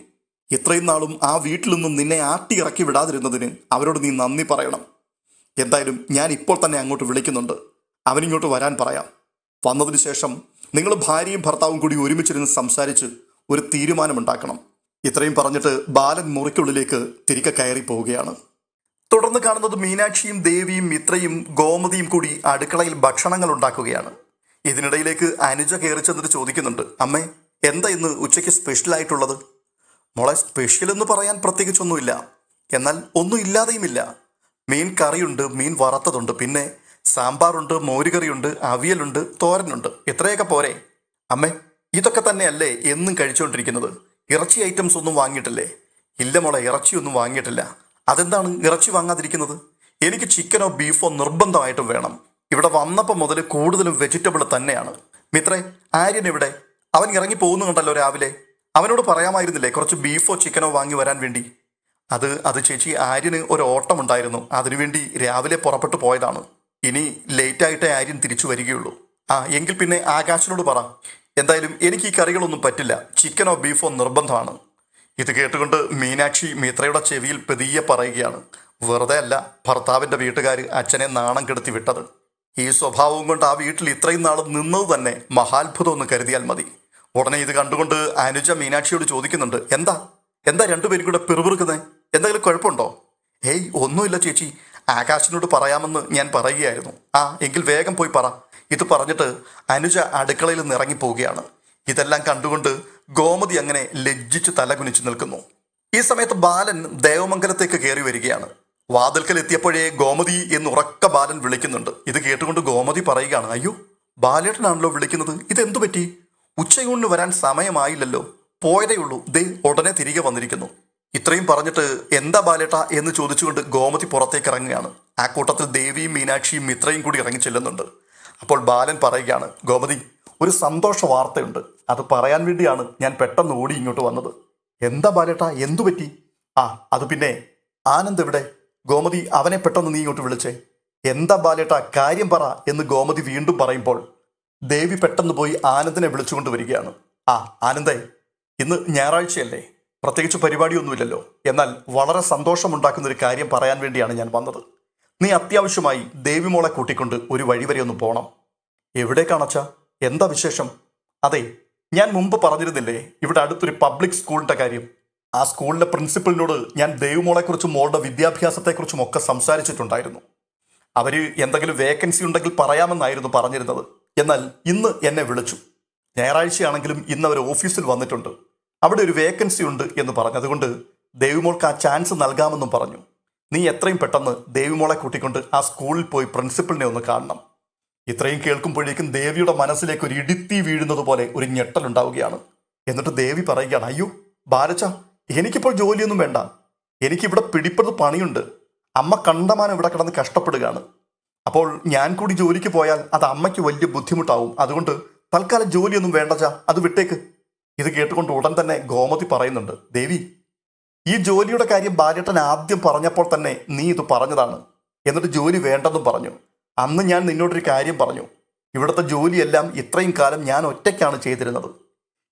ഇത്രയും നാളും ആ വീട്ടിൽ നിന്നും നിന്നെ ആട്ടി ഇറക്കി വിടാതിരുന്നതിന് അവരോട് നീ നന്ദി പറയണം. എന്തായാലും ഞാൻ ഇപ്പോൾ തന്നെ അങ്ങോട്ട് വിളിക്കുന്നുണ്ട്. അവനിങ്ങോട്ട് വരാൻ പറയാം. വന്നതിന് ശേഷം നിങ്ങൾ ഭാര്യയും ഭർത്താവും കൂടി ഒരുമിച്ചിരുന്ന് സംസാരിച്ച് ഒരു തീരുമാനമുണ്ടാക്കണം. ഇത്രയും പറഞ്ഞിട്ട് ബാലൻ മുറിക്കുള്ളിലേക്ക് തിരികെ കയറി പോവുകയാണ്. തുടർന്ന് കാണുന്നത് മീനാക്ഷിയും ദേവിയും മിത്രയും ഗോമതിയും കൂടി അടുക്കളയിൽ ഭക്ഷണങ്ങൾ ഉണ്ടാക്കുകയാണ്. ഇതിനിടയിലേക്ക് അനുജ കയറി ചെന്നിട്ട് ചോദിക്കുന്നുണ്ട് അമ്മേ എന്താ ഇന്ന് ഉച്ചയ്ക്ക് സ്പെഷ്യൽ ആയിട്ടുള്ളത്? മോളെ സ്പെഷ്യൽ എന്ന് പറയാൻ പ്രത്യേകിച്ചൊന്നുമില്ല. എന്നാൽ ഒന്നും ഇല്ലാതെയുമില്ല മീൻ കറിയുണ്ട് മീൻ വറുത്തതുണ്ട്. പിന്നെ സാമ്പാറുണ്ട് മോരുകറിയുണ്ട് അവിയലുണ്ട് തോരനുണ്ട്. എത്രയൊക്കെ പോരെ? അമ്മേ ഇതൊക്കെ തന്നെയല്ലേ എന്നും കഴിച്ചുകൊണ്ടിരിക്കുന്നത്. ഇറച്ചി ഐറ്റംസ് ഒന്നും വാങ്ങിയിട്ടില്ലേ? ഇല്ല മോളെ ഇറച്ചിയൊന്നും വാങ്ങിയിട്ടില്ല. അതെന്താണ് ഇറച്ചി വാങ്ങാതിരിക്കുന്നത്? എനിക്ക് ചിക്കനോ ബീഫോ നിർബന്ധമായിട്ടും വേണം. ഇവിടെ വന്നപ്പോൾ മുതൽ കൂടുതലും വെജിറ്റബിൾ തന്നെയാണ്. മിത്രേ ആര്യൻ ഇവിടെ അവൻ ഇറങ്ങി പോകുന്നുണ്ടല്ലോ രാവിലെ. അവനോട് പറയാമായിരുന്നില്ലേ കുറച്ച് ബീഫോ ചിക്കനോ വാങ്ങി വരാൻ വേണ്ടി? അത് അത് ചേച്ചി ആര്യന് ഒരു ഓട്ടമുണ്ടായിരുന്നു. അതിനുവേണ്ടി രാവിലെ പുറപ്പെട്ടു പോയതാണ്. ഇനി ലേറ്റായിട്ടേ ആര്യൻ തിരിച്ചു വരികയുള്ളൂ. ആ എങ്കിൽ പിന്നെ ആകാശിനോട് പറ. എന്തായാലും എനിക്ക് ഈ കറികളൊന്നും പറ്റില്ല. ചിക്കനോ ബീഫോ നിർബന്ധമാണ്. ഇത് കേട്ടുകൊണ്ട് മീനാക്ഷി മിത്രയുടെ ചെവിയിൽ പെതിയെ പറയുകയാണ്. വെറുതെ അല്ല ഭർത്താവിന്റെ വീട്ടുകാർ അച്ഛനെ നാണം കെടുത്തി വിട്ടത്. ഈ സ്വഭാവം കൊണ്ട് ആ വീട്ടിൽ ഇത്രയും നാൾ നിന്നത് തന്നെ മഹാത്ഭുതം എന്ന് കരുതിയാൽ മതി. ഉടനെ ഇത് കണ്ടുകൊണ്ട് അനുജ മീനാക്ഷിയോട് ചോദിക്കുന്നുണ്ട്. എന്താ? എന്താ രണ്ടുപേരും കൂടെ പിറുപിറുക്കുന്നത് എന്തെങ്കിലും കുഴപ്പമുണ്ടോ? ഏയ് ഒന്നുമില്ല ചേച്ചി. ആകാശിനോട് പറയാമെന്ന് ഞാൻ പറയുകയായിരുന്നു. ആ എങ്കിൽ വേഗം പോയി പറ. ഇത് പറഞ്ഞിട്ട് അനുജ അടുക്കളയിൽ നിന്ന് ഇറങ്ങിപ്പോവുകയാണ്. ഇതെല്ലാം കണ്ടുകൊണ്ട് ഗോമതി അങ്ങനെ ലജ്ജിച്ച് തലകുനിച്ചു നിൽക്കുന്നു. ഈ സമയത്ത് ബാലൻ ദേവമംഗലത്തേക്ക് കയറി വരികയാണ്. വാതിൽക്കൽ എത്തിയപ്പോഴേ ഗോമതി എന്ന് ഉറക്ക ബാലൻ വിളിക്കുന്നുണ്ട്. ഇത് കേട്ടുകൊണ്ട് ഗോമതി പറയുകയാണ് അയ്യോ ബാലേട്ടനാണല്ലോ വിളിക്കുന്നത്. ഇതെന്തു പറ്റി? ഉച്ചയൂണിന് വരാൻ സമയമായില്ലല്ലോ. പോയതേ ഉള്ളൂ. ദേ ഉടനെ തിരികെ വന്നിരിക്കുന്നു. ഇത്രയും പറഞ്ഞിട്ട് എന്താ ബാലേട്ട എന്ന് ചോദിച്ചുകൊണ്ട് ഗോമതി പുറത്തേക്ക് ഇറങ്ങുകയാണ്. ആ കൂട്ടത്തിൽ ദേവിയും മീനാക്ഷിയും മിത്രയും കൂടി ഇറങ്ങി ചെല്ലുന്നുണ്ട്. അപ്പോൾ ബാലൻ പറയുകയാണ് ഗോമതി ഒരു സന്തോഷ വാർത്തയുണ്ട്. അത് പറയാൻ വേണ്ടിയാണ് ഞാൻ പെട്ടെന്ന് ഓടി ഇങ്ങോട്ട് വന്നത്. എന്താ ബാലേട്ട എന്തു പറ്റി? ആ അത് പിന്നെ ആനന്ദ് എവിടെ? ഗോമതി അവനെ പെട്ടെന്ന് നീ ഇങ്ങോട്ട് വിളിച്ചേ. എന്താ ബാലേട്ട കാര്യം പറ എന്ന് ഗോമതി വീണ്ടും പറയുമ്പോൾ ദേവി പെട്ടെന്ന് പോയി ആനന്ദിനെ വിളിച്ചുകൊണ്ട് വരികയാണ്. ആ ആനന്ദേ ഇന്ന് ഞായറാഴ്ചയല്ലേ? പ്രത്യേകിച്ച് പരിപാടിയൊന്നുമില്ലല്ലോ. എന്നാൽ വളരെ സന്തോഷമുണ്ടാക്കുന്ന ഒരു കാര്യം പറയാൻ വേണ്ടിയാണ് ഞാൻ വന്നത്. നീ അത്യാവശ്യമായി ദേവിമോളെ കൂട്ടിക്കൊണ്ട് ഒരു വഴി വരെ പോകണം പോണം കാണച്ച എന്താ വിശേഷം? അതെ ഞാൻ മുമ്പ് പറഞ്ഞിരുന്നില്ലേ ഇവിടെ അടുത്തൊരു പബ്ലിക് സ്കൂളിന്റെ കാര്യം. ആ സ്കൂളിലെ പ്രിൻസിപ്പലിനോട് ഞാൻ ദേവിമോളെക്കുറിച്ചും മോളുടെ വിദ്യാഭ്യാസത്തെക്കുറിച്ചും ഒക്കെ സംസാരിച്ചിട്ടുണ്ടായിരുന്നു. അവർ എന്തെങ്കിലും വേക്കൻസി ഉണ്ടെങ്കിൽ പറയാമെന്നായിരുന്നു പറഞ്ഞിരുന്നത്. എന്നാൽ ഇന്ന് എന്നെ വിളിച്ചു. ഞായറാഴ്ചയാണെങ്കിലും ഇന്ന് അവർ ഓഫീസിൽ വന്നിട്ടുണ്ട്. അവിടെ ഒരു വേക്കൻസി ഉണ്ട് എന്ന് പറഞ്ഞു. അതുകൊണ്ട് ദേവിമോൾക്ക് ആ ചാൻസ് നൽകാമെന്നും പറഞ്ഞു. നീ എത്രയും പെട്ടെന്ന് ദേവിമോളെ കൂട്ടിക്കൊണ്ട് ആ സ്കൂളിൽ പോയി പ്രിൻസിപ്പളിനെ ഒന്ന് കാണണം. ഇത്രയും കേൾക്കുമ്പോഴേക്കും ദേവിയുടെ മനസ്സിലേക്ക് ഒരു ഇടുത്തി വീഴുന്നത് പോലെ ഒരു ഞെട്ടലുണ്ടാവുകയാണ് എന്നിട്ട് ദേവി പറയുകയാണ് അയ്യോ ബാലച്ച എനിക്കിപ്പോൾ ജോലിയൊന്നും വേണ്ട. എനിക്കിവിടെ പിടിപ്പത് പണിയുണ്ട്. അമ്മ കണ്ടമാനം ഇവിടെ കിടന്ന് കഷ്ടപ്പെടുകയാണ്. അപ്പോൾ ഞാൻ കൂടി ജോലിക്ക് പോയാൽ അത് അമ്മയ്ക്ക് വലിയ ബുദ്ധിമുട്ടാവും. അതുകൊണ്ട് തൽക്കാലം ജോലിയൊന്നും വേണ്ടച്ചാ അത് വിട്ടേക്ക്. ഇത് കേട്ടുകൊണ്ട് ഉടൻ തന്നെ ഗോമതി പറയുന്നുണ്ട് ദേവി ഈ ജോലിയുടെ കാര്യം ബാലേട്ടൻ ആദ്യം പറഞ്ഞപ്പോൾ തന്നെ നീ ഇത് പറഞ്ഞതാണ്. എന്നിട്ട് ജോലി വേണ്ടെന്നും പറഞ്ഞു. അന്ന് ഞാൻ നിന്നോടൊരു കാര്യം പറഞ്ഞു. ഇവിടുത്തെ ജോലിയെല്ലാം ഇത്രയും കാലം ഞാൻ ഒറ്റയ്ക്കാണ് ചെയ്തിരുന്നത്.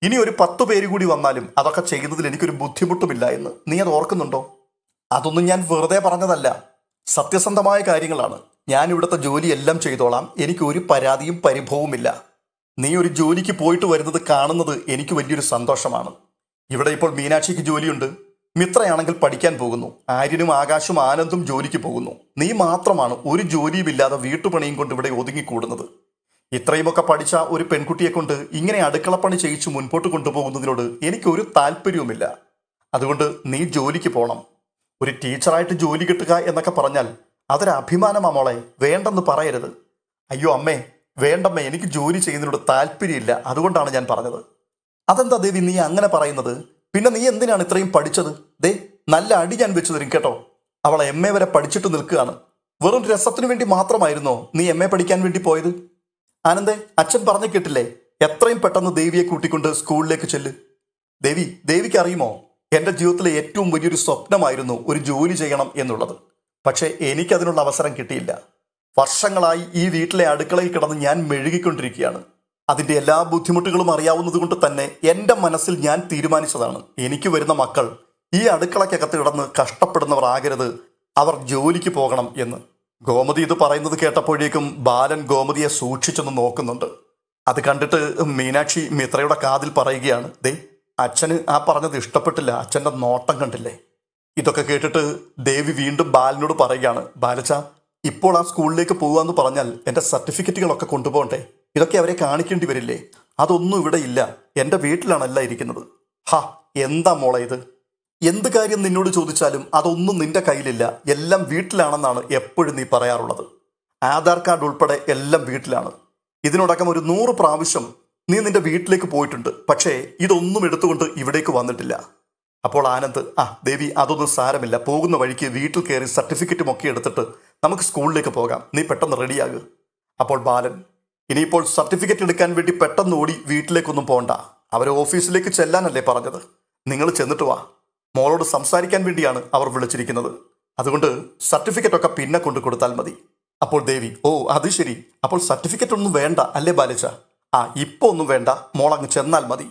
ഇനി ഒരു പത്ത് പേര് കൂടി വന്നാലും അതൊക്കെ ചെയ്യുന്നതിൽ എനിക്കൊരു ബുദ്ധിമുട്ടുമില്ല എന്ന്. നീ അത് ഓർക്കുന്നുണ്ടോ? അതൊന്നും ഞാൻ വെറുതെ പറഞ്ഞതല്ല. സത്യസന്ധമായ കാര്യങ്ങളാണ്. ഞാൻ ഇവിടുത്തെ ജോലിയെല്ലാം ചെയ്തോളാം. എനിക്ക് ഒരു പരാതിയും പരിഭവവുമില്ല. നീ ഒരു ജോലിക്ക് പോയിട്ട് വരുന്നത് കാണുന്നത് എനിക്ക് വലിയൊരു സന്തോഷമാണ്. ഇവിടെ ഇപ്പോൾ മീനാക്ഷിക്ക് ജോലിയുണ്ട്. മിത്രയാണെങ്കിൽ പഠിക്കാൻ പോകുന്നു. ആര്യനും ആകാശും ആനന്ദും ജോലിക്ക് പോകുന്നു. നീ മാത്രമാണ് ഒരു ജോലിയുമില്ലാതെ വീട്ടുപണിയും കൊണ്ട് ഇവിടെ ഒതുങ്ങിക്കൂടുന്നത്. ഇത്രയുമൊക്കെ പഠിച്ച ഒരു പെൺകുട്ടിയെ കൊണ്ട് ഇങ്ങനെ അടുക്കളപ്പണി ചെയ്യിച്ച് മുൻപോട്ട് കൊണ്ടുപോകുന്നതിനോട് എനിക്കൊരു താല്പര്യവുമില്ല. അതുകൊണ്ട് നീ ജോലിക്ക് പോകണം ഒരു ടീച്ചറായിട്ട് ജോലി കിട്ടുക എന്നൊക്കെ പറഞ്ഞാൽ അതൊരഭിമാനമാ മോളെ. വേണ്ടെന്ന് പറയരുത്. അയ്യോ അമ്മേ വേണ്ടമ്മേ എനിക്ക് ജോലി ചെയ്യുന്നതിനോട് താല്പര്യമില്ല. അതുകൊണ്ടാണ് ഞാൻ പറഞ്ഞത്. അതെന്താ ദേവി നീ അങ്ങനെ പറയുന്നത്? പിന്നെ നീ എന്തിനാണ് ഇത്രയും പഠിച്ചത്? ദേ നല്ല അടി ഞാൻ വെച്ചു തരും കേട്ടോ. അവൾ എം എ വരെ പഠിച്ചിട്ട് നിൽക്കുകയാണ്. വെറും രസത്തിനു വേണ്ടി മാത്രമായിരുന്നോ നീ എം എ പഠിക്കാൻ വേണ്ടി പോയത്? ആനന്ദേ അച്ഛൻ പറഞ്ഞു കേട്ടില്ലേ? എത്രയും പെട്ടെന്ന് ദേവിയെ കൂട്ടിക്കൊണ്ട് സ്കൂളിലേക്ക് ചെല്ല്. ദേവി ദേവിക്ക് അറിയുമോ? എന്റെ ജീവിതത്തിലെ ഏറ്റവും വലിയൊരു സ്വപ്നമായിരുന്നു ഒരു ജോലി ചെയ്യണം എന്നുള്ളത്. പക്ഷേ എനിക്കതിനുള്ള അവസരം കിട്ടിയില്ല. വർഷങ്ങളായി ഈ വീട്ടിലെ അടുക്കളയിൽ കിടന്ന് ഞാൻ മെഴുകിക്കൊണ്ടിരിക്കുകയാണ്. അതിന്റെ എല്ലാ ബുദ്ധിമുട്ടുകളും അറിയാവുന്നത് കൊണ്ട് തന്നെ എന്റെ മനസ്സിൽ ഞാൻ തീരുമാനിച്ചതാണ്. എനിക്ക് വരുന്ന മക്കൾ ഈ അടുക്കളയ്ക്കകത്ത് കിടന്ന് കഷ്ടപ്പെടുന്നവർ ആകരുത്. അവർ ജോലിക്ക് പോകണം എന്ന്. ഗോമതി ഇത് പറയുന്നത് കേട്ടപ്പോഴേക്കും ബാലൻ ഗോമതിയെ സൂക്ഷിച്ചൊന്ന് നോക്കുന്നുണ്ട്. അത് കണ്ടിട്ട് മീനാക്ഷി മിത്രയുടെ കാതിൽ പറയുകയാണ് ദേ അച്ഛന് ആ പറഞ്ഞത് ഇഷ്ടപ്പെട്ടില്ല. അച്ഛന്റെ നോട്ടം കണ്ടില്ലേ? ഇതൊക്കെ കേട്ടിട്ട് ദേവി വീണ്ടും ബാലനോട് പറയുകയാണ് ബാലച്ച ഇപ്പോൾ ആ സ്കൂളിലേക്ക് പോകാന്ന് പറഞ്ഞാൽ എന്റെ സർട്ടിഫിക്കറ്റുകളൊക്കെ കൊണ്ടുപോകണ്ടേ? ഇതൊക്കെ അവരെ കാണിക്കേണ്ടി വരില്ലേ? അതൊന്നും ഇവിടെ ഇല്ല. എന്റെ വീട്ടിലാണല്ല ഇരിക്കുന്നത്. ഹാ എന്താ മോളെ ഇത്? എന്ത് കാര്യം നിന്നോട് ചോദിച്ചാലും അതൊന്നും നിന്റെ കയ്യിലില്ല. എല്ലാം വീട്ടിലാണെന്നാണ് എപ്പോഴും നീ പറയാറുള്ളത്. ആധാർ കാർഡ് ഉൾപ്പെടെ എല്ലാം വീട്ടിലാണ്. ഇതിനോടക്കം ഒരു നൂറ് പ്രാവശ്യം നീ നിന്റെ വീട്ടിലേക്ക് പോയിട്ടുണ്ട്. പക്ഷേ ഇതൊന്നും എടുത്തുകൊണ്ട് ഇവിടേക്ക് വന്നിട്ടില്ല. അപ്പോൾ ആനന്ദ് ആ ദേവി അതൊന്നും സാരമില്ല. പോകുന്ന വഴിക്ക് വീട്ടിൽ കയറി സർട്ടിഫിക്കറ്റും ഒക്കെ എടുത്തിട്ട് നമുക്ക് സ്കൂളിലേക്ക് പോകാം. നീ പെട്ടെന്ന് റെഡിയാകുക അപ്പോൾ ബാലൻ ഇനിയിപ്പോൾ സർട്ടിഫിക്കറ്റ് എടുക്കാൻ വേണ്ടി പെട്ടെന്ന് ഓടി വീട്ടിലേക്കൊന്നും പോകണ്ട അവർ ഓഫീസിലേക്ക് ചെല്ലാനല്ലേ പറഞ്ഞത്. നിങ്ങൾ ചെന്നിട്ട് വാ. മോളോട് സംസാരിക്കാൻ വേണ്ടിയാണ് അവർ വിളിച്ചിരിക്കുന്നത്. അതുകൊണ്ട് സർട്ടിഫിക്കറ്റ് ഒക്കെ പിന്നെ കൊണ്ടു കൊടുത്താൽ മതി. അപ്പോൾ ദേവി ഓ അത് ശരി. അപ്പോൾ സർട്ടിഫിക്കറ്റ് ഒന്നും വേണ്ട അല്ലേ ബാലിച്ച? ആ ഇപ്പോൾ ഒന്നും വേണ്ട. മോൾ അങ്ങ് ചെന്നാൽ മതി.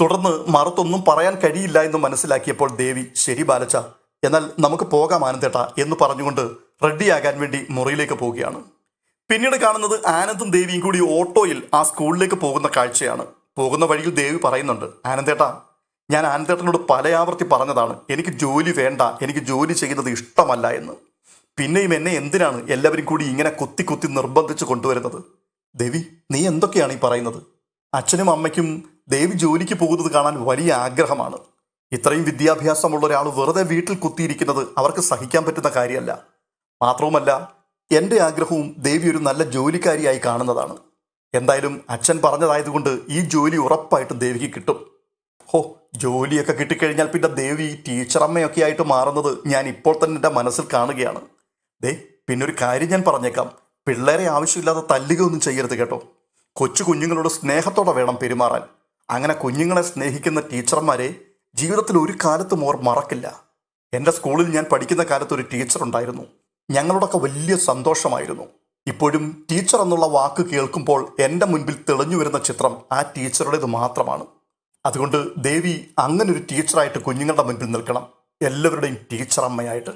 തുടർന്ന് മറുത്തൊന്നും പറയാൻ കഴിയില്ല എന്ന് മനസ്സിലാക്കിയപ്പോൾ ദേവി ശരി ബാലച്ച. എന്നാൽ നമുക്ക് പോകാം ആനന്ദേട്ട എന്ന് പറഞ്ഞുകൊണ്ട് റെഡിയാകാൻ വേണ്ടി മുറിയിലേക്ക് പോവുകയാണ്. പിന്നീട് കാണുന്നത് ആനന്ദും ദേവിയും കൂടി ഓട്ടോയിൽ ആ സ്കൂളിലേക്ക് പോകുന്ന കാഴ്ചയാണ്. പോകുന്ന വഴിയിൽ ദേവി പറയുന്നുണ്ട് ആനന്ദേട്ടാ ഞാൻ ആനന്ദേട്ടനോട് പല ആവർത്തി പറഞ്ഞതാണ്. എനിക്ക് ജോലി വേണ്ട എനിക്ക് ജോലി ചെയ്യുന്നത് ഇഷ്ടമല്ല എന്ന്. പിന്നെയും എന്നെ എന്തിനാണ് എല്ലാവരും കൂടി ഇങ്ങനെ കൊത്തി കൊത്തി നിർബന്ധിച്ച് കൊണ്ടുവരുന്നത്? ദേവി നീ എന്തൊക്കെയാണ് ഈ പറയുന്നത്? അച്ഛനും അമ്മയ്ക്കും ദേവി ജോലിക്ക് പോകുന്നത് കാണാൻ വലിയ ആഗ്രഹമാണ്. ഇത്രയും വിദ്യാഭ്യാസമുള്ള ഒരാൾ വെറുതെ വീട്ടിൽ കുത്തിയിരിക്കുന്നത് അവർക്ക് സഹിക്കാൻ പറ്റുന്ന കാര്യമല്ല. മാത്രവുമല്ല എന്റെ ആഗ്രഹവും ദേവി ഒരു നല്ല ജോലിക്കാരിയായി കാണുന്നതാണ്. എന്തായാലും അച്ഛൻ പറഞ്ഞതായതുകൊണ്ട് ഈ ജോലി ഉറപ്പായിട്ടും ദേവിക്ക് കിട്ടും. ഹോ ജോലിയൊക്കെ കിട്ടിക്കഴിഞ്ഞാൽ പിന്നെ ദേവി ടീച്ചറമ്മയൊക്കെ ആയിട്ട് മാറുന്നത് ഞാൻ ഇപ്പോൾ തന്നെ എന്റെ മനസ്സിൽ കാണുകയാണ്. ദേ പിന്നെ ഒരു കാര്യം ഞാൻ പറഞ്ഞേക്കാം. പിള്ളേരെ ആവശ്യമില്ലാതെ തല്ലുക ഒന്നും ചെയ്യരുത് കേട്ടോ. കൊച്ചു കുഞ്ഞുങ്ങളോട് സ്നേഹത്തോടെ വേണം പെരുമാറാൻ. അങ്ങനെ കുഞ്ഞുങ്ങളെ സ്നേഹിക്കുന്ന ടീച്ചർമാരെ ജീവിതത്തിൽ ഒരു കാലത്തും ഓർ മറക്കില്ല. എന്റെ സ്കൂളിൽ ഞാൻ പഠിക്കുന്ന കാലത്ത് ഒരു ടീച്ചർ ഉണ്ടായിരുന്നു ഞങ്ങളോടൊക്കെ വലിയ സന്തോഷമായിരുന്നു. ഇപ്പോഴും ടീച്ചർ എന്നുള്ള വാക്ക് കേൾക്കുമ്പോൾ എന്റെ മുൻപിൽ തെളിഞ്ഞു വരുന്ന ചിത്രം ആ ടീച്ചറുടേത് മാത്രമാണ്. അതുകൊണ്ട് ദേവി അങ്ങനൊരു ടീച്ചറായിട്ട് കുഞ്ഞുങ്ങളുടെ മുൻപിൽ നിൽക്കണം. എല്ലാവരുടെയും ടീച്ചർ അമ്മയായിട്ട്.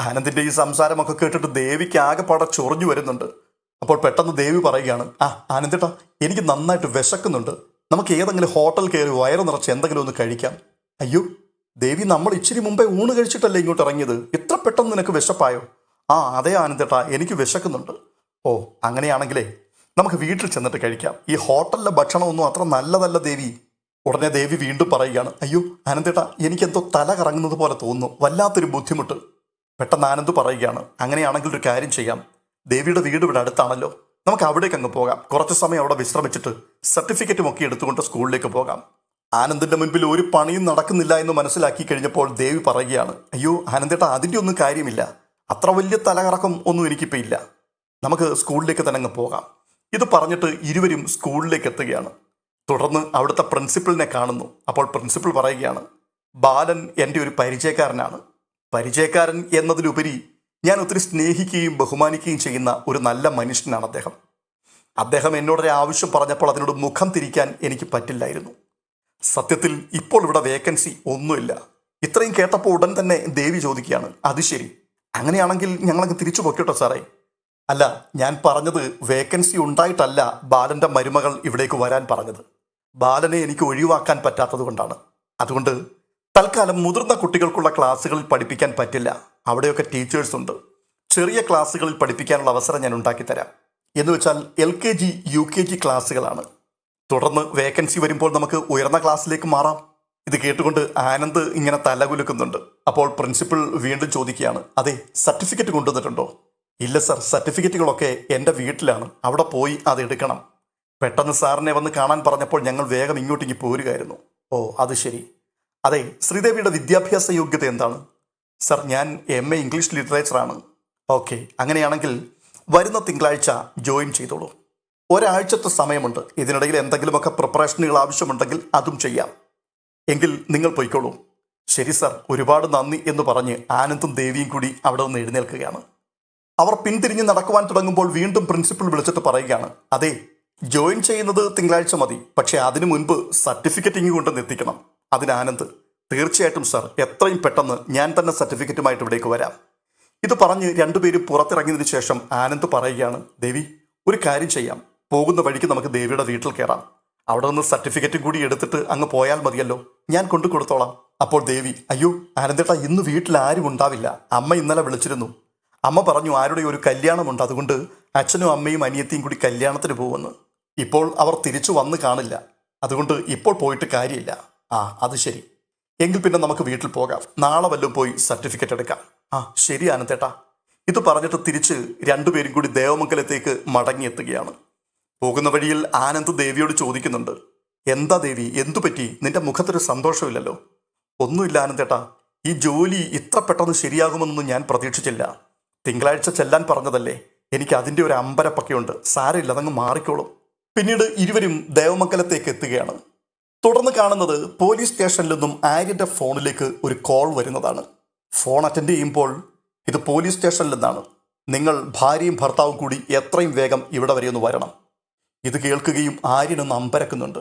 ആനന്ദിന്റെ ഈ സംസാരമൊക്കെ കേട്ടിട്ട് ദേവിക്ക് ആകെപ്പാടെ ചൊറിഞ്ഞു വരുന്നുണ്ട്. അപ്പോൾ പെട്ടെന്ന് ദേവി പറയുകയാണ് ആ ആനന്ദേട്ടാ എനിക്ക് നന്നായിട്ട് വിശക്കുന്നുണ്ട്. നമുക്ക് ഏതെങ്കിലും ഹോട്ടൽ കയറി വയറ് നിറച്ച് എന്തെങ്കിലും ഒന്ന് കഴിക്കാം. അയ്യോ ദേവി നമ്മൾ ഇച്ചിരി മുമ്പേ ഊണ് കഴിച്ചിട്ടല്ലേ ഇങ്ങോട്ട് ഇറങ്ങിയത്? ഇത്ര പെട്ടെന്ന് നിനക്ക് വിശപ്പായോ? ആ അതേ ആനന്ദേട്ടാ എനിക്ക് വിശക്കുന്നുണ്ട്. ഓ അങ്ങനെയാണെങ്കിലേ നമുക്ക് വീട്ടിൽ ചെന്നിട്ട് കഴിക്കാം. ഈ ഹോട്ടലിലെ ഭക്ഷണമൊന്നും അത്ര നല്ലതല്ല ദേവി. ഉടനെ ദേവി വീണ്ടും പറയുകയാണ് അയ്യോ ആനന്ദേട്ടാ എനിക്കെന്തോ തല കറങ്ങുന്നത് പോലെ തോന്നുന്നു. വല്ലാത്തൊരു ബുദ്ധിമുട്ട്. പെട്ടെന്ന് ആനന്ദ് പറയുകയാണ് അങ്ങനെയാണെങ്കിൽ ഒരു കാര്യം ചെയ്യാം. ദേവിയുടെ വീട് ഇവിടെ അടുത്താണല്ലോ. നമുക്ക് അവിടേക്ക് അങ്ങ് പോകാം. കുറച്ച് സമയം അവിടെ വിശ്രമിച്ചിട്ട് സർട്ടിഫിക്കറ്റും ഒക്കെ എടുത്തുകൊണ്ട് സ്കൂളിലേക്ക് പോകാം. ആനന്ദിന്റെ മുൻപിൽ ഒരു പണിയും നടക്കുന്നില്ല എന്ന് മനസ്സിലാക്കി കഴിഞ്ഞപ്പോൾ ദേവി പറയുകയാണ് അയ്യോ ആനന്ദേട്ടാ അതിന്റെ ഒന്നും കാര്യമില്ല. അത്ര വലിയ തലകറക്കം ഒന്നും എനിക്കിപ്പോൾ ഇല്ല. നമുക്ക് സ്കൂളിലേക്ക് തന്നെ അങ്ങ് പോകാം. ഇത് പറഞ്ഞിട്ട് ഇരുവരും സ്കൂളിലേക്ക് എത്തുകയാണ്. തുടർന്ന് അവിടുത്തെ പ്രിൻസിപ്പളിനെ കാണുന്നു. അപ്പോൾ പ്രിൻസിപ്പൾ പറയുകയാണ് ബാലൻ എന്റെ ഒരു പരിചയക്കാരനാണ്. പരിചയക്കാരൻ എന്നതിലുപരി ഞാൻ ഒത്തിരി സ്നേഹിക്കുകയും ബഹുമാനിക്കുകയും ചെയ്യുന്ന ഒരു നല്ല മനുഷ്യനാണ് അദ്ദേഹം. അദ്ദേഹം എന്നോടൊരു ആവശ്യം പറഞ്ഞപ്പോൾ അതിനോട് മുഖം തിരിക്കാൻ എനിക്ക് പറ്റില്ലായിരുന്നു. സത്യത്തിൽ ഇപ്പോൾ ഇവിടെ വേക്കൻസി ഒന്നുമില്ല. ഇത്രയും കേട്ടപ്പോൾ ഉടൻ തന്നെ ദേവി ചോദിക്കുകയാണ് അത് ശരി. അങ്ങനെയാണെങ്കിൽ ഞങ്ങളങ്ങ് തിരിച്ചു പൊക്കോട്ടോ സാറേ. അല്ല ഞാൻ പറഞ്ഞത് വേക്കൻസി ഉണ്ടായിട്ടല്ല ബാലന്റെ മരുമകൾ ഇവിടേക്ക് വരാൻ പറഞ്ഞത്. ബാലനെ എനിക്ക് ഒഴിവാക്കാൻ പറ്റാത്തത് കൊണ്ടാണ്. അതുകൊണ്ട് തൽക്കാലം മുതിർന്ന കുട്ടികൾക്കുള്ള ക്ലാസ്സുകളിൽ പഠിപ്പിക്കാൻ പറ്റില്ല. അവിടെയൊക്കെ ടീച്ചേഴ്സ് ഉണ്ട്. ചെറിയ ക്ലാസ്സുകളിൽ പഠിപ്പിക്കാനുള്ള അവസരം ഞാൻ ഉണ്ടാക്കിത്തരാം എന്ന് വെച്ചാൽ L K G U K G ക്ലാസ്സുകളാണ്. തുടർന്ന് വേക്കൻസി വരുമ്പോൾ നമുക്ക് ഉയർന്ന ക്ലാസ്സിലേക്ക് മാറാം. ഇത് കേട്ടുകൊണ്ട് ആനന്ദ് ഇങ്ങനെ തലകുലുക്കുന്നുണ്ട്. അപ്പോൾ പ്രിൻസിപ്പൽ വീണ്ടും ചോദിക്കുകയാണ് അതെ സർട്ടിഫിക്കറ്റ് കൊണ്ടുവന്നിട്ടുണ്ടോ? ഇല്ല സർ സർട്ടിഫിക്കറ്റുകളൊക്കെ എന്റെ വീട്ടിലാണ്. അവിടെ പോയി അത് എടുക്കണം. പെട്ടെന്ന് സാറിനെ വന്ന് കാണാൻ പറഞ്ഞപ്പോൾ ഞങ്ങൾ വേഗം ഇങ്ങോട്ടേക്ക് പോരുകയായിരുന്നു. ഓ അത് ശരി. അതെ ശ്രീദേവിയുടെ വിദ്യാഭ്യാസ യോഗ്യത എന്താണ്? സർ ഞാൻ എം എ ഇംഗ്ലീഷ് ലിറ്ററേച്ചറാണ് ഓക്കെ അങ്ങനെയാണെങ്കിൽ വരുന്ന തിങ്കളാഴ്ച ജോയിൻ ചെയ്തോളൂ. ഒരാഴ്ചത്തെ സമയമുണ്ട്. ഇതിനിടയിൽ എന്തെങ്കിലുമൊക്കെ പ്രിപ്പറേഷനുകൾ ആവശ്യമുണ്ടെങ്കിൽ അതും ചെയ്യാം. എങ്കിൽ നിങ്ങൾ പൊയ്ക്കോളൂ. ശരി സർ. ഒരുപാട് നന്ദി എന്ന് പറഞ്ഞ് ആനന്ദും ദേവിയും കൂടി അവിടെ നിന്ന് എഴുന്നേൽക്കുകയാണ്. അവർ പിന്തിരിഞ്ഞ് നടക്കുവാൻ തുടങ്ങുമ്പോൾ വീണ്ടും പ്രിൻസിപ്പൽ വിളിച്ചിട്ട് പറയുകയാണ് അതെ ജോയിൻ ചെയ്യുന്നത് തിങ്കളാഴ്ച മതി. പക്ഷേ അതിനു മുൻപ് സർട്ടിഫിക്കറ്റ് ഇങ്ങ് കൊണ്ടുവന്ന് എത്തിക്കണം. അതിന് ആനന്ദ് തീർച്ചയായിട്ടും സർ. എത്രയും പെട്ടെന്ന് ഞാൻ തന്നെ സർട്ടിഫിക്കറ്റുമായിട്ട് ഇവിടേക്ക് വരാം. ഇത് പറഞ്ഞ് രണ്ടുപേരും പുറത്തിറങ്ങിയതിനു ശേഷം ആനന്ദ് പറയുകയാണ് ദേവി ഒരു കാര്യം ചെയ്യാം. പോകുന്ന വഴിക്ക് നമുക്ക് ദേവിയുടെ വീട്ടിൽ കയറാം. അവിടെ നിന്ന് സർട്ടിഫിക്കറ്റും കൂടി എടുത്തിട്ട് അങ്ങ് പോയാൽ മതിയല്ലോ. ഞാൻ കൊണ്ടു കൊടുത്തോളാം. അപ്പോൾ ദേവി അയ്യോ ആനന്ദേട്ടാ ഇന്ന് വീട്ടിൽ ആരും ഉണ്ടാവില്ല. അമ്മ ഇന്നലെ വിളിച്ചിരുന്നു. അമ്മ പറഞ്ഞു ആരുടെ ഒരു കല്യാണമുണ്ട്. അതുകൊണ്ട് അച്ഛനും അമ്മയും അനിയത്തിയും കൂടി കല്യാണത്തിന് പോകുമെന്ന് ഇപ്പോൾ അവർ തിരിച്ചു വന്ന് കാണില്ല. അതുകൊണ്ട് ഇപ്പോൾ പോയിട്ട് കാര്യമില്ല. ആ അത് ശരി. എങ്കിൽ പിന്നെ നമുക്ക് വീട്ടിൽ പോകാം. നാളെ വല്ലതും പോയി സർട്ടിഫിക്കറ്റ് എടുക്കാം. ആ ശരി ആനന്ദേട്ടാ. ഇത് പറഞ്ഞിട്ട് തിരിച്ച് രണ്ടുപേരും കൂടി ദേവമംഗലത്തേക്ക് മടങ്ങിയെത്തുകയാണ്. പോകുന്ന വഴിയിൽ ആനന്ദ് ദേവിയോട് ചോദിക്കുന്നുണ്ട് എന്താ ദേവി എന്തു പറ്റി? നിന്റെ മുഖത്തൊരു സന്തോഷമില്ലല്ലോ. ഒന്നുമില്ല ആനന്ദേട്ടാ ഈ ജോലി ഇത്ര പെട്ടെന്ന് ശരിയാകുമെന്നൊന്നും ഞാൻ പ്രതീക്ഷിച്ചില്ല. തിങ്കളാഴ്ച ചെല്ലാൻ പറഞ്ഞതല്ലേ? എനിക്ക് അതിന്റെ ഒരു അമ്പരപ്പൊക്കെയുണ്ട്. സാരമില്ല അതങ്ങ് മാറിക്കോളും. പിന്നീട് ഇരുവരും ദേവമംഗലത്തേക്ക് എത്തുകയാണ്. തുടർന്ന് കാണുന്നത് പോലീസ് സ്റ്റേഷനിൽ നിന്നും ആര്യന്റെ ഫോണിലേക്ക് ഒരു കോൾ വരുന്നതാണ്. ഫോൺ അറ്റൻഡ് ചെയ്യുമ്പോൾ ഇത് പോലീസ് സ്റ്റേഷനിൽ നിന്നാണ്. നിങ്ങൾ ഭാര്യയും ഭർത്താവും കൂടി എത്രയും വേഗം ഇവിടെ വരെ ഒന്ന് വരണം. ഇത് കേൾക്കുകയും ആര്യനൊന്ന് അമ്പരക്കുന്നുണ്ട്.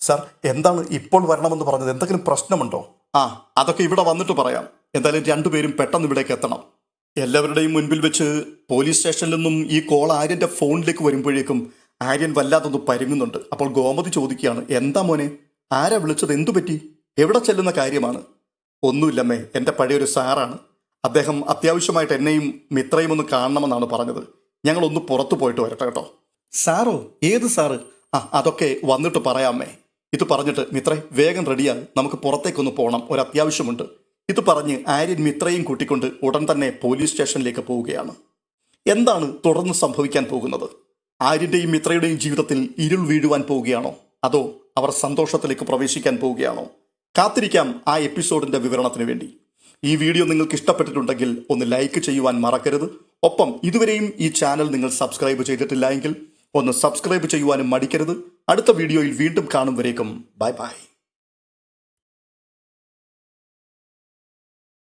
സാർ എന്താണ് ഇപ്പോൾ വരണമെന്ന് പറഞ്ഞത്? എന്തെങ്കിലും പ്രശ്നമുണ്ടോ? ആ അതൊക്കെ ഇവിടെ വന്നിട്ട് പറയാം. എന്തായാലും രണ്ടുപേരും പെട്ടെന്ന് ഇവിടേക്ക് എത്തണം. എല്ലാവരുടെയും മുൻപിൽ വെച്ച് പോലീസ് സ്റ്റേഷനിൽ നിന്നും ഈ കോൾ ആര്യന്റെ ഫോണിലേക്ക് വരുമ്പോഴേക്കും ആര്യൻ വല്ലാതൊന്ന് പരുങ്ങുന്നുണ്ട്. അപ്പോൾ ഗോമതി ചോദിക്കുകയാണ് എന്താ മോനെ? ആരാ വിളിച്ചത്? എന്തു പറ്റി? എവിടെ ചെല്ലുന്ന കാര്യമാണ്? ഒന്നുമില്ലമ്മേ എന്റെ പഴയൊരു സാറാണ്. അദ്ദേഹം അത്യാവശ്യമായിട്ട് എന്നെയും മിത്രയും ഒന്ന് കാണണമെന്നാണ് പറഞ്ഞത്. ഞങ്ങളൊന്ന് പുറത്തു പോയിട്ട് വരട്ടെ കേട്ടോ. സാറോ? ഏത് സാറ്? ആ അതൊക്കെ വന്നിട്ട് പറയാമേ. ഇത് പറഞ്ഞിട്ട് മിത്രേ വേഗം റെഡിയാ നമുക്ക് പുറത്തേക്കൊന്ന് പോകണം ഒരു അത്യാവശ്യമുണ്ട് ഇത് പറഞ്ഞ് ആര്യൻ മിത്രയും കൂട്ടിക്കൊണ്ട് ഉടൻ തന്നെ പോലീസ് സ്റ്റേഷനിലേക്ക് പോവുകയാണ്. എന്താണ് തുടർന്ന് സംഭവിക്കാൻ പോകുന്നത്? ആര്യന്റെയും മിത്രയുടെയും ജീവിതത്തിൽ ഇരുൾ വീഴുവാൻ പോവുകയാണോ? അതോ അവർ സന്തോഷത്തിലേക്ക് പ്രവേശിക്കാൻ പോവുകയാണോ? കാത്തിരിക്കാം ആ എപ്പിസോഡിന്റെ വിവരണത്തിന് വേണ്ടി. ഈ വീഡിയോ നിങ്ങൾക്ക് ഇഷ്ടപ്പെട്ടിട്ടുണ്ടെങ്കിൽ ഒന്ന് ലൈക്ക് ചെയ്യുവാൻ മറക്കരുത്. ഒപ്പം ഇതുവരെയും ഈ ചാനൽ നിങ്ങൾ സബ്സ്ക്രൈബ് ചെയ്തിട്ടില്ല എങ്കിൽ ഒന്ന് സബ്സ്ക്രൈബ് ചെയ്യുവാനും മടിക്കരുത്. അടുത്ത വീഡിയോയിൽ വീണ്ടും കാണും വരേക്കും. Bye bye.